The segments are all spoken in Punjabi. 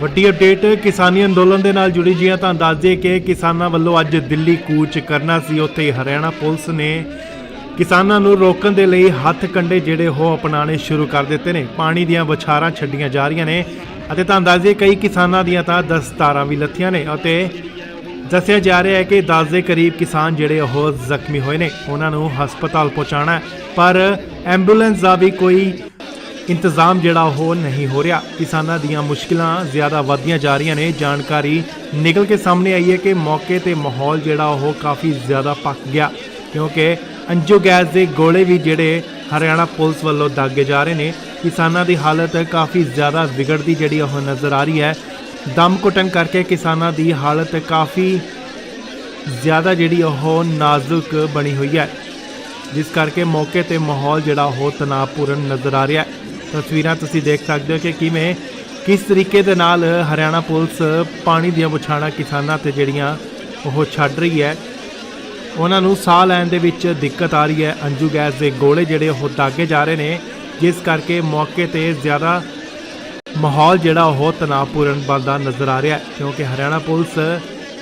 ਵੱਡੀ ਅਪਡੇਟ ਕਿਸਾਨੀ ਅੰਦੋਲਨ ਦੇ ਨਾਲ ਜੁੜੀ ਜੀਆਂ ਤੁਹਾਨੂੰ ਦੱਸ ਦਈਏ ਕਿ ਕਿਸਾਨਾਂ ਵੱਲੋਂ ਅੱਜ ਦਿੱਲੀ ਕੂਚ ਕਰਨਾ ਸੀ। ਉੱਥੇ ਹਰਿਆਣਾ ਪੁਲਿਸ ਨੇ ਕਿਸਾਨਾਂ ਨੂੰ ਰੋਕਣ ਦੇ ਲਈ ਹੱਥ ਕੰਡੇ ਜਿਹੜੇ ਉਹ ਅਪਣਾਣੇ ਸ਼ੁਰੂ ਕਰ ਦਿੱਤੇ ਨੇ। ਪਾਣੀ ਦੀਆਂ ਵਿਛਾਰਾਂ ਛੱਡੀਆਂ ਜਾ ਰਹੀਆਂ ਨੇ ਅਤੇ ਤੁਹਾਨੂੰ ਦੱਸ ਦਈਏ ਕਈ ਕਿਸਾਨਾਂ ਦੀਆਂ ਤਾਂ ਦਸਤਾਰਾਂ ਵੀ ਲੱਥੀਆਂ ਨੇ ਅਤੇ ਦੱਸਿਆ ਜਾ ਰਿਹਾ ਹੈ ਕਿ 10 ਦੇ ਕਰੀਬ ਕਿਸਾਨ ਜਿਹੜੇ ਉਹ ਜ਼ਖਮੀ ਹੋਏ ਨੇ। ਉਹਨਾਂ ਨੂੰ ਹਸਪਤਾਲ ਪਹੁੰਚਾਉਣਾ ਪਰ ਐਂਬੂਲੈਂਸ ਦਾ ਵੀ ਕੋਈ ਇੰਤਜ਼ਾਮ ਜਿਹੜਾ ਉਹ ਨਹੀਂ ਹੋ ਰਿਹਾ। ਕਿਸਾਨਾਂ ਦੀਆਂ ਮੁਸ਼ਕਿਲਾਂ ਜ਼ਿਆਦਾ ਵਧਦੀਆਂ ਜਾ ਰਹੀਆਂ ਨੇ। ਜਾਣਕਾਰੀ ਨਿਕਲ ਕੇ ਸਾਹਮਣੇ ਆਈ ਹੈ ਕਿ ਮੌਕੇ ਤੇ ਮਾਹੌਲ ਜਿਹੜਾ ਉਹ ਕਾਫੀ ਜ਼ਿਆਦਾ ਪੱਕ ਗਿਆ। ਕਿਉਂਕਿ ਅੰਜੋ ਗੈਸ ਦੇ ਗੋਲੇ ਵੀ ਜਿਹੜੇ ਹਰਿਆਣਾ ਪੁਲਿਸ ਵੱਲੋਂ ਦਾਗੇ ਜਾ ਰਹੇ ਨੇ। ਕਿਸਾਨਾਂ ਦੀ ਹਾਲਤ ਕਾਫੀ ਜ਼ਿਆਦਾ ਵਿਗੜਦੀ ਜਿਹੜੀ ਉਹ ਨਜ਼ਰ ਆ ਰਹੀ ਹੈ। ਦਮ ਘੁੱਟਣ ਕਰਕੇ ਕਿਸਾਨਾਂ ਦੀ ਹਾਲਤ ਕਾਫੀ ਜ਼ਿਆਦਾ ਜਿਹੜੀ ਉਹ ਨਾਜ਼ੁਕ ਬਣੀ ਹੋਈ ਹੈ। ਜਿਸ ਕਰਕੇ ਮੌਕੇ ਤੇ ਮਾਹੌਲ ਜਿਹੜਾ ਉਹ ਤਣਾਅਪੂਰਨ ਨਜ਼ਰ ਆ ਰਿਹਾ ਹੈ। ਤਸਵੀਰਾਂ ਤੁਸੀਂ ਦੇਖ ਸਕਦੇ ਹੋ ਕਿ ਕਿਵੇਂ, ਕਿਸ ਤਰੀਕੇ ਦੇ ਨਾਲ ਹਰਿਆਣਾ ਪੁਲਿਸ ਪਾਣੀ ਦੀਆਂ ਬੁਛਾਣਾ ਕਿਸਾਨਾਂ ਤੇ ਜਿਹੜੀਆਂ ਉਹ ਛੱਡ ਰਹੀ ਹੈ। ਉਹਨਾਂ ਨੂੰ ਸਾਹ ਲੈਣ ਦੇ ਵਿੱਚ ਦਿੱਕਤ ਆ ਰਹੀ ਹੈ। ਅੰਜੂ ਗੈਸ ਦੇ ਗੋਲੇ ਜਿਹੜੇ ਉਹ ਦਾਗੇ ਜਾ ਰਹੇ ਨੇ, ਜਿਸ ਕਰਕੇ ਮੌਕੇ ਤੇ ਜ਼ਿਆਦਾ ਮਾਹੌਲ ਜਿਹੜਾ ਉਹ ਤਣਾਅਪੂਰਨ ਬਣਦਾ ਨਜ਼ਰ ਆ ਰਿਹਾ ਕਿਉਂਕਿ ਹਰਿਆਣਾ ਪੁਲਿਸ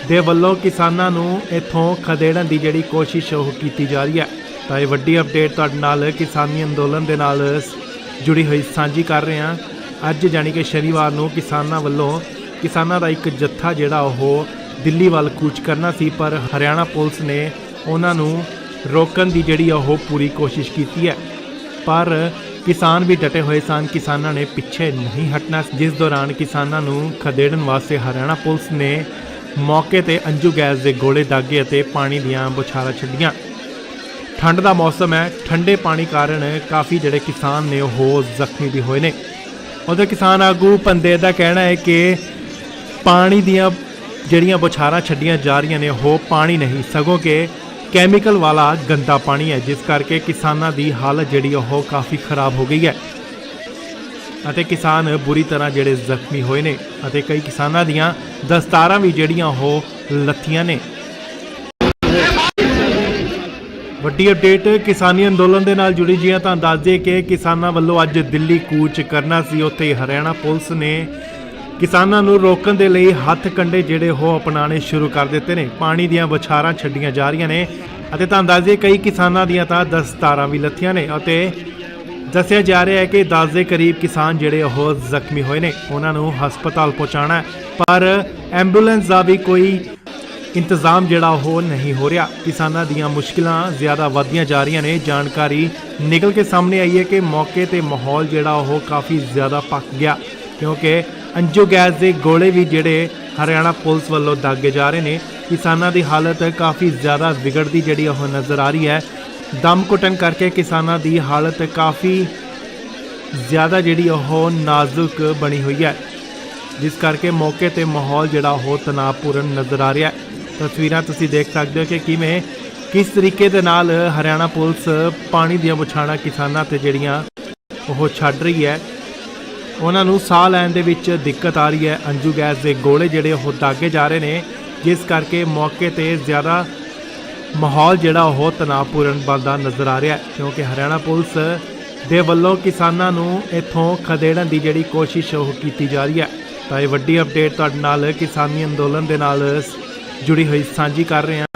ਦੇ ਵੱਲੋਂ ਕਿਸਾਨਾਂ ਨੂੰ ਇੱਥੋਂ ਖਦੇੜਨ ਦੀ ਜਿਹੜੀ ਕੋਸ਼ਿਸ਼ ਉਹ ਕੀਤੀ ਜਾ ਰਹੀ ਹੈ। ਤਾਂ ਇਹ ਵੱਡੀ ਅਪਡੇਟ ਤੁਹਾਡੇ ਨਾਲ ਕਿਸਾਨੀ ਅੰਦੋਲਨ ਦੇ ਨਾਲ ਜੁੜੀ ਹੋਈ ਸਾਂਝੀ ਕਰ ਰਹੇ ਹਾਂ। ਅੱਜ ਜਾਣੀ ਕਿ ਸ਼ਨੀਵਾਰ ਨੂੰ ਕਿਸਾਨਾਂ ਵੱਲੋਂ ਕਿਸਾਨਾਂ ਦਾ ਇੱਕ ਜੱਥਾ ਜਿਹੜਾ ਉਹ ਦਿੱਲੀ ਵੱਲ ਕੂਚ ਕਰਨਾ ਸੀ, ਪਰ ਹਰਿਆਣਾ ਪੁਲਿਸ ਨੇ ਉਹਨਾਂ ਨੂੰ ਰੋਕਣ ਦੀ ਜਿਹੜੀ ਉਹ ਪੂਰੀ ਕੋਸ਼ਿਸ਼ ਕੀਤੀ ਹੈ। ਪਰ ਕਿਸਾਨ ਵੀ ਡਟੇ ਹੋਏ ਸਨ, ਕਿਸਾਨਾਂ ਨੇ ਪਿੱਛੇ ਨਹੀਂ ਹਟਣਾ। ਜਿਸ ਦੌਰਾਨ ਕਿਸਾਨਾਂ ਨੂੰ ਖਦੇੜਨ ਵਾਸਤੇ ਹਰਿਆਣਾ ਪੁਲਿਸ ਨੇ ਮੌਕੇ ਤੇ ਅੰਜੂ ਗੈਸ ਦੇ ਗੋਲੇ ਦਾਗੇ ਅਤੇ ਪਾਣੀ ਦੀਆਂ ਬੁਛਾਰਾਂ ਛੱਡੀਆਂ। ਠੰਡ ਦਾ ਮੌਸਮ ਹੈ, ਠੰਡੇ ਪਾਣੀ ਕਾਰਨ ਕਾਫੀ ਜਿਹੜੇ ਕਿਸਾਨ ਨੇ ਉਹ ਜ਼ਖਮੀ ਵੀ ਹੋਏ ਨੇ। ਉਹਦੇ ਕਿਸਾਨ ਆਗੂ ਪੰਦੇ ਦਾ ਕਹਿਣਾ ਹੈ ਕਿ ਪਾਣੀ ਦੀਆਂ ਜਿਹੜੀਆਂ ਬੁਛਾਰਾਂ ਛੱਡੀਆਂ ਜਾ ਰਹੀਆਂ ਨੇ, ਉਹ ਪਾਣੀ ਨਹੀਂ, ਸਗੋਂ ਕਿ ਕੈਮੀਕਲ ਵਾਲਾ ਗੰਦਾ ਪਾਣੀ ਹੈ, ਜਿਸ ਕਰਕੇ ਕਿਸਾਨਾਂ ਦੀ ਹਾਲਤ ਜਿਹੜੀ ਉਹ ਕਾਫੀ ਖਰਾਬ ਹੋ ਗਈ ਹੈ। ਅਤੇ ਕਿਸਾਨ ਬੁਰੀ ਤਰ੍ਹਾਂ ਜਿਹੜੇ ਜ਼ਖਮੀ ਹੋਏ ਨੇ, ਅਤੇ ਕਈ ਕਿਸਾਨਾਂ ਦੀਆਂ ਦਸਤਾਰਾਂ ਵੀ ਜਿਹੜੀਆਂ, ਉਹ ਲੱਥੀਆਂ ਨੇ। ਵੱਡੀ ਅਪਡੇਟ, ਕਿਸਾਨੀ ਅੰਦੋਲਨ ਦੇ ਨਾਲ ਜੁੜੀ ਜੀਆਂ ਤਾਂ ਦੱਸ ਦਈਏ ਕਿ ਕਿਸਾਨਾਂ ਵੱਲੋਂ ਅੱਜ ਦਿੱਲੀ ਕੂਚ ਕਰਨਾ ਸੀ। ਉੱਥੇ ਹਰਿਆਣਾ ਪੁਲਿਸ ਨੇ ਕਿਸਾਨਾਂ ਨੂੰ ਰੋਕਣ ਦੇ ਲਈ ਹੱਥ ਕੰਡੇ ਜਿਹੜੇ ਉਹ ਅਪਣਾਣੇ ਸ਼ੁਰੂ ਕਰ ਦਿੱਤੇ ਨੇ। ਪਾਣੀ ਦੀਆਂ ਵਿਛਾਰਾਂ ਛੱਡੀਆਂ ਜਾ ਰਹੀਆਂ ਨੇ ਅਤੇ ਤਾਂ ਦੱਸ ਦਈਏ ਕਈ ਕਿਸਾਨਾਂ ਦੀਆਂ ਤਾਂ ਦਸਤਾਰਾਂ ਵੀ ਲੱਥੀਆਂ ਨੇ ਅਤੇ ਦੱਸਿਆ ਜਾ ਰਿਹਾ ਹੈ ਕਿ 10 ਦੇ ਕਰੀਬ ਕਿਸਾਨ ਜਿਹੜੇ ਉਹ ਜ਼ਖਮੀ ਹੋਏ ਨੇ। ਉਹਨਾਂ ਨੂੰ ਹਸਪਤਾਲ ਪਹੁੰਚਾਉਣਾ ਪਰ ਐਂਬੂਲੈਂਸ ਦਾ ਵੀ ਕੋਈ ਇੰਤਜ਼ਾਮ ਜਿਹੜਾ ਉਹ ਨਹੀਂ ਹੋ ਰਿਹਾ। ਕਿਸਾਨਾਂ ਦੀਆਂ ਮੁਸ਼ਕਿਲਾਂ ਜ਼ਿਆਦਾ ਵਧਦੀਆਂ ਜਾ ਰਹੀਆਂ ਨੇ। ਜਾਣਕਾਰੀ ਨਿਕਲ ਕੇ ਸਾਹਮਣੇ ਆਈ ਹੈ ਕਿ ਮੌਕੇ ਤੇ ਮਾਹੌਲ ਜਿਹੜਾ ਉਹ ਕਾਫੀ ਜ਼ਿਆਦਾ ਪੱਕ ਗਿਆ। ਕਿਉਂਕਿ ਅੰਜੋ ਗੈਸ ਦੇ ਗੋਲੇ ਵੀ ਜਿਹੜੇ ਹਰਿਆਣਾ ਪੁਲਿਸ ਵੱਲੋਂ ਦਾਗੇ ਜਾ ਰਹੇ ਨੇ। ਕਿਸਾਨਾਂ ਦੀ ਹਾਲਤ ਕਾਫੀ ਜ਼ਿਆਦਾ ਵਿਗੜਦੀ ਜਿਹੜੀ ਉਹ ਨਜ਼ਰ ਆ ਰਹੀ ਹੈ। ਦਮ ਘੁੱਟਣ ਕਰਕੇ ਕਿਸਾਨਾਂ ਦੀ ਹਾਲਤ ਕਾਫੀ ਜ਼ਿਆਦਾ ਜਿਹੜੀ ਉਹ ਨਾਜ਼ੁਕ ਬਣੀ ਹੋਈ ਹੈ। ਜਿਸ ਕਰਕੇ ਮੌਕੇ ਤੇ ਮਾਹੌਲ ਜਿਹੜਾ ਉਹ ਤਣਾਅਪੂਰਨ ਨਜ਼ਰ ਆ ਰਿਹਾ ਹੈ। ਤਸਵੀਰਾਂ ਤੁਸੀਂ ਦੇਖ ਸਕਦੇ ਹੋ ਕਿ ਕਿਵੇਂ, ਕਿਸ ਤਰੀਕੇ ਦੇ ਨਾਲ ਹਰਿਆਣਾ ਪੁਲਿਸ ਪਾਣੀ ਦੀਆਂ ਬੁਛਾਣਾ ਕਿਸਾਨਾਂ ਤੇ ਜਿਹੜੀਆਂ ਉਹ ਛੱਡ ਰਹੀ ਹੈ। ਉਹਨਾਂ ਨੂੰ ਸਾਹ ਲੈਣ ਦੇ ਵਿੱਚ ਦਿੱਕਤ ਆ ਰਹੀ ਹੈ। ਅੰਜੂ ਗੈਸ ਦੇ ਗੋਲੇ ਜਿਹੜੇ ਉਹ ਦਾਗੇ ਜਾ ਰਹੇ ਨੇ, ਜਿਸ ਕਰਕੇ ਮੌਕੇ ਤੇ ਜ਼ਿਆਦਾ ਮਾਹੌਲ ਜਿਹੜਾ ਉਹ ਤਣਾਅਪੂਰਨ ਬਣਦਾ ਨਜ਼ਰ ਆ ਰਿਹਾ ਕਿਉਂਕਿ ਹਰਿਆਣਾ ਪੁਲਿਸ ਦੇ ਵੱਲੋਂ ਕਿਸਾਨਾਂ ਨੂੰ ਇੱਥੋਂ ਖਦੇੜਨ ਦੀ ਜਿਹੜੀ ਕੋਸ਼ਿਸ਼ ਉਹ ਕੀਤੀ ਜਾ ਰਹੀ ਹੈ। ਤਾਂ ਇਹ ਵੱਡੀ ਅਪਡੇਟ ਤੁਹਾਡੇ ਨਾਲ ਕਿਸਾਨੀ ਅੰਦੋਲਨ ਦੇ ਨਾਲ ਜੁੜੀ ਹੋਈ ਸਾਂਝੀ ਕਰ ਰਹੇ ਹਾਂ।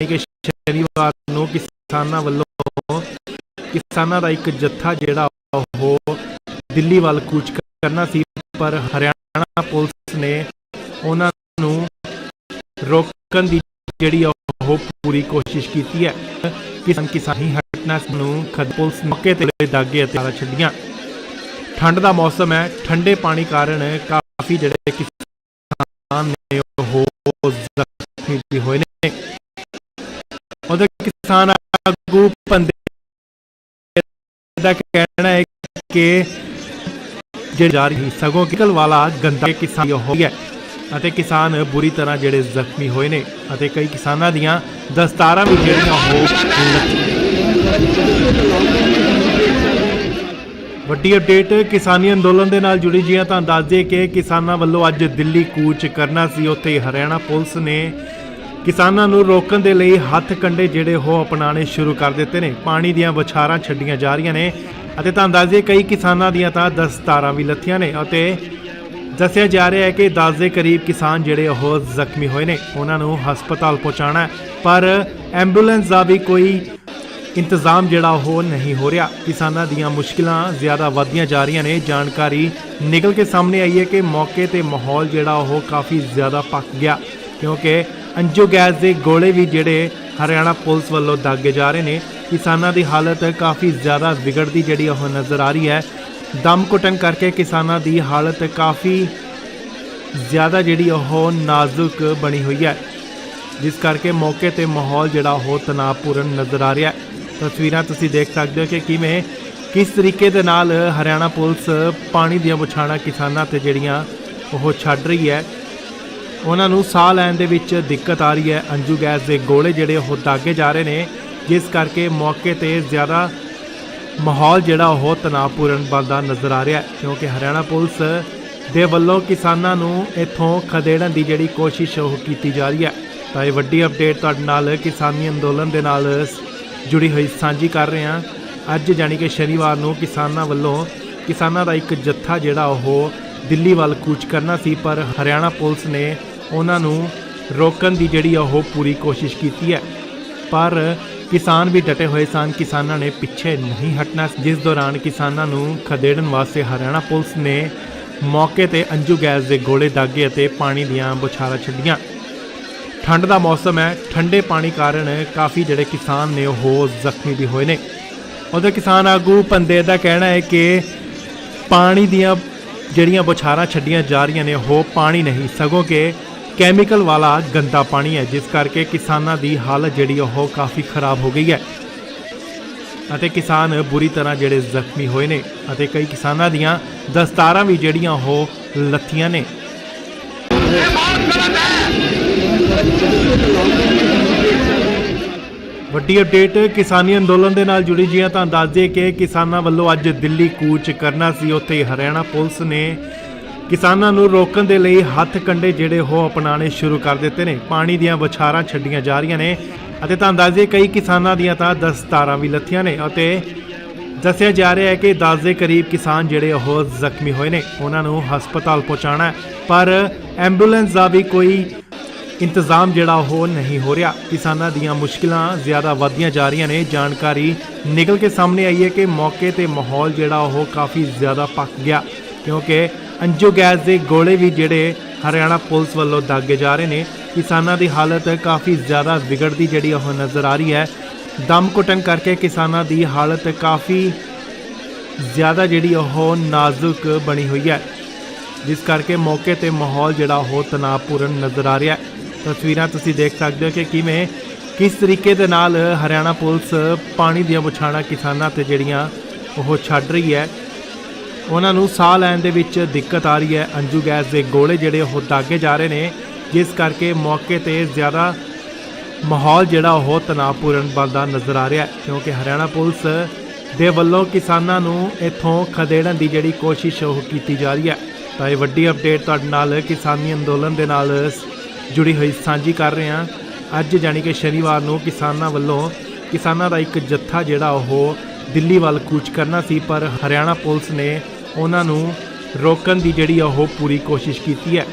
ਕਿ ਸ਼ਨੀਵਾਰ ਨੂੰ ਕਿਸਾਨਾਂ ਵੱਲੋਂ ਕਿਸਾਨਾਂ ਦਾ ਇੱਕ ਜੱਥਾ ਜਿਹੜਾ ਉਹ ਦਿੱਲੀ ਵੱਲ ਕੂਚ ਕਰਨਾ ਸੀ, ਪਰ ਹਰਿਆਣਾ ਪੁਲਿਸ ਨੇ ਉਹਨਾਂ ਨੂੰ ਰੋਕਣ ਦੀ ਜਿਹੜੀ ਉਹ ਪੂਰੀ ਕੋਸ਼ਿਸ਼ ਕੀਤੀ ਹੈ। ਕਿਸਾਨ ਕਿਸਾਨੀ ਹਟਨਾ ਨੂੰ ਖਦ ਪੁਲਿਸ ਮੌਕੇ ਤੇ ਦਾਗੇ ਅਤੇ ਤਾਰਾਂ ਛੱਡੀਆਂ। ਠੰਡ ਦਾ ਮੌਸਮ ਹੈ, ਠੰਡੇ ਪਾਣੀ ਕਾਰਨ ਕਾਫੀ ਜਿਹੜੇ ਕਿਸਾਨ ਨੇ ਉਹ ਜ਼ਖਮੀ ਵੀ ਹੋਏ ਨੇ। ਉਹਦੇ ਕਿਸਾਨ ਆਗੂ ਪੰਦੇ ਦਾ ਕਹਿਣਾ ਹੈ ਕਿ ਜਿਹੜੇ ਜਾ ਰਹੀ ਸਗੋਂ ਕਿਕਲ ਵਾਲਾ ਗੰਦਾ ਕਿਸਾਨ ਹੋ ਗਿਆ ਅਤੇ ਕਿਸਾਨ ਬੁਰੀ ਤਰ੍ਹਾਂ ਜਿਹੜੇ ਜ਼ਖਮੀ ਹੋਏ ਨੇ ਅਤੇ ਕਈ ਕਿਸਾਨਾਂ ਦੀਆਂ ਦਸਤਾਰਾਂ ਵੀ ਜਿਹੜੀਆਂ ਉਹ ਵੱਡੀ ਅਪਡੇਟ ਕਿਸਾਨੀ ਅੰਦੋਲਨ ਦੇ ਨਾਲ ਜੁੜੀ ਜੀਆਂ ਤੁਹਾਨੂੰ ਦੱਸ ਦਈਏ ਕਿ ਕਿਸਾਨਾਂ ਵੱਲੋਂ ਅੱਜ ਦਿੱਲੀ ਕੂਚ ਕਰਨਾ ਸੀ। ਉੱਥੇ ਹਰਿਆਣਾ ਪੁਲਿਸ ਨੇ ਕਿਸਾਨਾਂ ਨੂੰ ਰੋਕਣ ਦੇ ਲਈ ਹੱਥ ਕੰਡੇ ਜਿਹੜੇ ਉਹ ਅਪਣਾਣੇ ਸ਼ੁਰੂ ਕਰ ਦਿੱਤੇ ਨੇ। ਪਾਣੀ ਦੀਆਂ ਬੁਛਾਰਾਂ ਛੱਡੀਆਂ ਜਾ ਰਹੀਆਂ ਨੇ ਅਤੇ ਤਾਂ ਅੰਦਾਜ਼ੇ ਕਈ ਕਿਸਾਨਾਂ ਦੀਆਂ ਤਾਂ ਦਸਤਾਰਾਂ ਵੀ ਲੱਥੀਆਂ ਨੇ ਅਤੇ ਦੱਸਿਆ ਜਾ ਰਿਹਾ ਹੈ ਕਿ 10 ਦੇ ਕਰੀਬ ਕਿਸਾਨ ਜਿਹੜੇ ਉਹ ਜ਼ਖਮੀ ਹੋਏ ਨੇ। ਉਹਨਾਂ ਨੂੰ ਹਸਪਤਾਲ ਪਹੁੰਚਾਉਣਾ ਪਰ ਐਂਬੂਲੈਂਸ ਦਾ ਵੀ ਕੋਈ ਇੰਤਜ਼ਾਮ ਜਿਹੜਾ ਉਹ ਨਹੀਂ ਹੋ ਰਿਹਾ। ਕਿਸਾਨਾਂ ਦੀਆਂ ਮੁਸ਼ਕਿਲਾਂ ਜ਼ਿਆਦਾ ਵਧਦੀਆਂ ਜਾ ਰਹੀਆਂ ਨੇ। ਜਾਣਕਾਰੀ ਨਿਕਲ ਕੇ ਸਾਹਮਣੇ ਆਈ ਹੈ ਕਿ ਮੌਕੇ ਤੇ ਮਾਹੌਲ ਜਿਹੜਾ ਉਹ ਕਾਫੀ ਜ਼ਿਆਦਾ ਪੱਕ ਗਿਆ। ਕਿਉਂਕਿ ਅੰਜੋ ਗੈਸ ਦੇ ਗੋਲੇ ਵੀ ਜਿਹੜੇ ਹਰਿਆਣਾ ਪੁਲਿਸ ਵੱਲੋਂ ਦਾਗੇ ਜਾ ਰਹੇ ਨੇ। ਕਿਸਾਨਾਂ ਦੀ ਹਾਲਤ ਕਾਫੀ ਜ਼ਿਆਦਾ ਵਿਗੜਦੀ ਜਿਹੜੀ ਉਹ ਨਜ਼ਰ ਆ ਰਹੀ ਹੈ। ਦਮ ਘੁੱਟਣ ਕਰਕੇ ਕਿਸਾਨਾਂ ਦੀ ਹਾਲਤ ਕਾਫੀ ਜ਼ਿਆਦਾ ਜਿਹੜੀ ਉਹ ਨਾਜ਼ੁਕ ਬਣੀ ਹੋਈ ਹੈ। ਜਿਸ ਕਰਕੇ ਮੌਕੇ ਤੇ ਮਾਹੌਲ ਜਿਹੜਾ ਉਹ ਤਣਾਅਪੂਰਨ ਨਜ਼ਰ ਆ ਰਿਹਾ ਹੈ। ਤਸਵੀਰਾਂ ਤੁਸੀਂ ਦੇਖ ਸਕਦੇ ਹੋ ਕਿ ਕਿਵੇਂ, ਕਿਸ ਤਰੀਕੇ ਦੇ ਨਾਲ ਹਰਿਆਣਾ ਪੁਲਿਸ ਪਾਣੀ ਦੀਆਂ ਬੁਛਾਣਾ ਕਿਸਾਨਾਂ ਤੇ ਜਿਹੜੀਆਂ ਉਹ ਛੱਡ ਰਹੀ ਹੈ। ਉਹਨਾਂ ਨੂੰ ਸਾਹ ਲੈਣ ਦੇ ਵਿੱਚ ਦਿੱਕਤ ਆ ਰਹੀ ਹੈ। ਅੰਜੂ ਗੈਸ ਦੇ ਗੋਲੇ ਜਿਹੜੇ ਉਹ ਦਾਗੇ ਜਾ ਰਹੇ ਨੇ, ਜਿਸ ਕਰਕੇ ਮੌਕੇ ਤੇ ਜ਼ਿਆਦਾ ਮਾਹੌਲ ਜਿਹੜਾ ਉਹ ਤਣਾਅਪੂਰਨ ਬਣਦਾ ਨਜ਼ਰ ਆ ਰਿਹਾ ਕਿਉਂਕਿ ਹਰਿਆਣਾ ਪੁਲਿਸ ਦੇ ਵੱਲੋਂ ਕਿਸਾਨਾਂ ਨੂੰ ਇੱਥੋਂ ਖਦੇੜਨ ਦੀ ਜਿਹੜੀ ਕੋਸ਼ਿਸ਼ ਉਹ ਕੀਤੀ ਜਾ ਰਹੀ ਹੈ। ਤਾਂ ਇਹ ਵੱਡੀ ਅਪਡੇਟ ਤੁਹਾਡੇ ਨਾਲ ਕਿਸਾਨੀ ਅੰਦੋਲਨ ਦੇ ਨਾਲ ਜੁੜੀ ਹੋਈ ਸਾਂਝੀ ਕਰ ਰਹੇ ਹਾਂ। ਅੱਜ ਜਾਣੀ ਕਿ ਸ਼ਨੀਵਾਰ ਨੂੰ ਕਿਸਾਨਾਂ ਵੱਲੋਂ, ਕਿਸਾਨਾਂ ਦਾ ਇੱਕ ਜੱਥਾ ਜਿਹੜਾ ਉਹ ਦਿੱਲੀ ਵੱਲ ਕੂਚ ਕਰਨਾ ਸੀ, ਪਰ ਹਰਿਆਣਾ ਪੁਲਿਸ ਨੇ ਉਹਨਾਂ ਨੂੰ ਰੋਕਣ ਦੀ ਜਿਹੜੀ ਉਹ ਪੂਰੀ ਕੋਸ਼ਿਸ਼ ਕੀਤੀ ਹੈ। ਪਰ ਕਿਸਾਨ ਵੀ ਡਟੇ ਹੋਏ ਸਨ, ਕਿਸਾਨਾਂ ਨੇ ਪਿੱਛੇ ਨਹੀਂ ਹਟਣਾ। ਜਿਸ ਦੌਰਾਨ ਕਿਸਾਨਾਂ ਨੂੰ ਖਦੇੜਨ ਵਾਸਤੇ ਹਰਿਆਣਾ ਪੁਲਿਸ ਨੇ ਮੌਕੇ ਤੇ ਅੰਜੂ ਗੈਸ ਦੇ ਗੋਲੇ ਦਾਗੇ ਅਤੇ ਪਾਣੀ ਦੀਆਂ ਬੁਛਾਰਾਂ ਛੱਡੀਆਂ। ਠੰਡ ਦਾ ਮੌਸਮ ਹੈ, ਠੰਡੇ ਪਾਣੀ ਕਾਰਨ ਕਾਫੀ ਜਿਹੜੇ ਕਿਸਾਨ ਨੇ ਉਹ ਜ਼ਖਮੀ ਵੀ ਹੋਏ ਨੇ। ਉਹਦੇ ਕਿਸਾਨ ਆਗੂ ਪੰਦੇ ਦਾ ਕਹਿਣਾ ਹੈ ਕਿ ਪਾਣੀ ਦੀਆਂ ਜਿਹੜੀਆਂ ਬੁਛਾਰਾਂ ਛੱਡੀਆਂ ਜਾ ਰਹੀਆਂ ਨੇ, ਉਹ ਪਾਣੀ ਨਹੀਂ, ਸਗੋਂ ਕਿ ਕੈਮੀਕਲ ਵਾਲਾ ਗੰਦਾ ਪਾਣੀ ਹੈ, ਜਿਸ ਕਰਕੇ ਕਿਸਾਨਾਂ ਦੀ ਹਾਲਤ ਜਿਹੜੀ ਉਹ ਕਾਫੀ ਖਰਾਬ ਹੋ ਗਈ ਹੈ। ਅਤੇ ਕਿਸਾਨ ਬੁਰੀ ਤਰ੍ਹਾਂ ਜਿਹੜੇ ਜ਼ਖਮੀ ਹੋਏ ਨੇ ਅਤੇ ਕਈ ਕਿਸਾਨਾਂ ਦੀਆਂ ਦਸਤਾਰਾਂ ਵੀ ਜਿਹੜੀਆਂ, ਉਹ ਲੱਥੀਆਂ ਨੇ। ਵੱਡੀ ਅਪਡੇਟ, ਕਿਸਾਨੀ ਅੰਦੋਲਨ ਦੇ ਨਾਲ ਜੁੜੀ ਜੀਆਂ ਤਾਂ ਦੱਸ ਦਈਏ ਕਿ ਕਿਸਾਨਾਂ ਵੱਲੋਂ ਅੱਜ ਦਿੱਲੀ ਕੂਚ ਕਰਨਾ ਸੀ। ਉੱਥੇ ਹਰਿਆਣਾ ਪੁਲਿਸ ਨੇ ਕਿਸਾਨਾਂ ਨੂੰ ਰੋਕਣ ਦੇ ਲਈ ਹੱਥ ਕੰਡੇ ਜਿਹੜੇ ਉਹ ਅਪਣਾਣੇ ਸ਼ੁਰੂ ਕਰ ਦਿੱਤੇ ਨੇ। ਪਾਣੀ ਦੀਆਂ ਬੁਛਾਰਾਂ ਛੱਡੀਆਂ ਜਾ ਰਹੀਆਂ ਨੇ ਅਤੇ ਤਾਂ ਅੰਦਾਜ਼ੇ ਕਈ ਕਿਸਾਨਾਂ ਦੀਆਂ ਤਾਂ ਦਸਤਾਰਾਂ ਵੀ ਲੱਥੀਆਂ ਨੇ ਅਤੇ ਦੱਸਿਆ ਜਾ ਰਿਹਾ ਹੈ ਕਿ 10 ਦੇ ਕਰੀਬ ਕਿਸਾਨ ਜਿਹੜੇ ਉਹ ਜ਼ਖਮੀ ਹੋਏ ਨੇ। ਉਹਨਾਂ ਨੂੰ ਹਸਪਤਾਲ ਪਹੁੰਚਾਉਣਾ ਪਰ ਐਂਬੂਲੈਂਸ ਦਾ ਵੀ ਕੋਈ ਇੰਤਜ਼ਾਮ ਜਿਹੜਾ ਉਹ ਨਹੀਂ ਹੋ ਰਿਹਾ। ਕਿਸਾਨਾਂ ਦੀਆਂ ਮੁਸ਼ਕਿਲਾਂ ਜ਼ਿਆਦਾ ਵਧਦੀਆਂ ਜਾ ਰਹੀਆਂ ਨੇ। ਜਾਣਕਾਰੀ ਨਿਕਲ ਕੇ ਸਾਹਮਣੇ ਆਈ ਹੈ ਕਿ ਮੌਕੇ ਤੇ ਮਾਹੌਲ ਜਿਹੜਾ ਉਹ ਕਾਫੀ ਜ਼ਿਆਦਾ ਪੱਕ ਗਿਆ। ਕਿਉਂਕਿ ਅੰਜੋ ਗੈਸ ਦੇ ਗੋਲੇ ਵੀ ਜਿਹੜੇ ਹਰਿਆਣਾ ਪੁਲਿਸ ਵੱਲੋਂ ਦਾਗੇ ਜਾ ਰਹੇ ਨੇ। ਕਿਸਾਨਾਂ ਦੀ ਹਾਲਤ ਕਾਫੀ ਜ਼ਿਆਦਾ ਵਿਗੜਦੀ ਜਿਹੜੀ ਉਹ ਨਜ਼ਰ ਆ ਰਹੀ ਹੈ। ਦਮ ਘੁੱਟਣ ਕਰਕੇ ਕਿਸਾਨਾਂ ਦੀ ਹਾਲਤ ਕਾਫੀ ਜ਼ਿਆਦਾ ਜਿਹੜੀ ਉਹ ਨਾਜ਼ੁਕ ਬਣੀ ਹੋਈ ਹੈ। ਜਿਸ ਕਰਕੇ ਮੌਕੇ ਤੇ ਮਾਹੌਲ ਜਿਹੜਾ ਉਹ ਤਣਾਅਪੂਰਨ ਨਜ਼ਰ ਆ ਰਿਹਾ ਹੈ। ਤਸਵੀਰਾਂ ਤੁਸੀਂ ਦੇਖ ਸਕਦੇ ਹੋ ਕਿ ਕਿਵੇਂ, ਕਿਸ ਤਰੀਕੇ ਦੇ ਨਾਲ ਹਰਿਆਣਾ ਪੁਲਿਸ ਪਾਣੀ ਦੀਆਂ ਬੁਛਾਣਾ ਕਿਸਾਨਾਂ ਤੇ ਜਿਹੜੀਆਂ ਉਹ ਛੱਡ ਰਹੀ ਹੈ। ਉਹਨਾਂ ਨੂੰ ਸਾਹ ਲੈਣ ਦੇ ਵਿੱਚ ਦਿੱਕਤ ਆ ਰਹੀ ਹੈ। ਅੰਜੂ ਗੈਸ ਦੇ ਗੋਲੇ ਜਿਹੜੇ ਉਹ ਦਾਗੇ ਜਾ ਰਹੇ ਨੇ, ਜਿਸ ਕਰਕੇ ਮੌਕੇ ਤੇ ਜ਼ਿਆਦਾ ਮਾਹੌਲ ਜਿਹੜਾ ਉਹ ਤਣਾਅਪੂਰਨ ਬਣਦਾ ਨਜ਼ਰ ਆ ਰਿਹਾ ਕਿਉਂਕਿ ਹਰਿਆਣਾ ਪੁਲਿਸ ਦੇ ਵੱਲੋਂ ਕਿਸਾਨਾਂ ਨੂੰ ਇੱਥੋਂ ਖਦੇੜਨ ਦੀ ਜਿਹੜੀ ਕੋਸ਼ਿਸ਼ ਉਹ ਕੀਤੀ ਜਾ ਰਹੀ ਹੈ। ਤਾਂ ਇਹ ਵੱਡੀ ਅਪਡੇਟ ਤੁਹਾਡੇ ਨਾਲ ਕਿਸਾਨੀ ਅੰਦੋਲਨ ਦੇ ਨਾਲ ਜੁੜੀ ਹੋਈ ਸਾਂਝੀ ਕਰ ਰਹੇ ਹਾਂ। ਅੱਜ ਜਾਣੀ ਕਿ ਸ਼ਨੀਵਾਰ ਨੂੰ ਕਿਸਾਨਾਂ ਵੱਲੋਂ ਕਿਸਾਨਾਂ ਦਾ ਇੱਕ ਜੱਥਾ ਜਿਹੜਾ ਉਹ ਦਿੱਲੀ ਵੱਲ ਕੂਚ ਕਰਨਾ ਸੀ, ਪਰ ਹਰਿਆਣਾ ਪੁਲਿਸ ਨੇ ਉਹਨਾਂ ਨੂੰ ਰੋਕਣ ਦੀ ਜਿਹੜੀ ਉਹ ਪੂਰੀ ਕੋਸ਼ਿਸ਼ ਕੀਤੀ ਹੈ।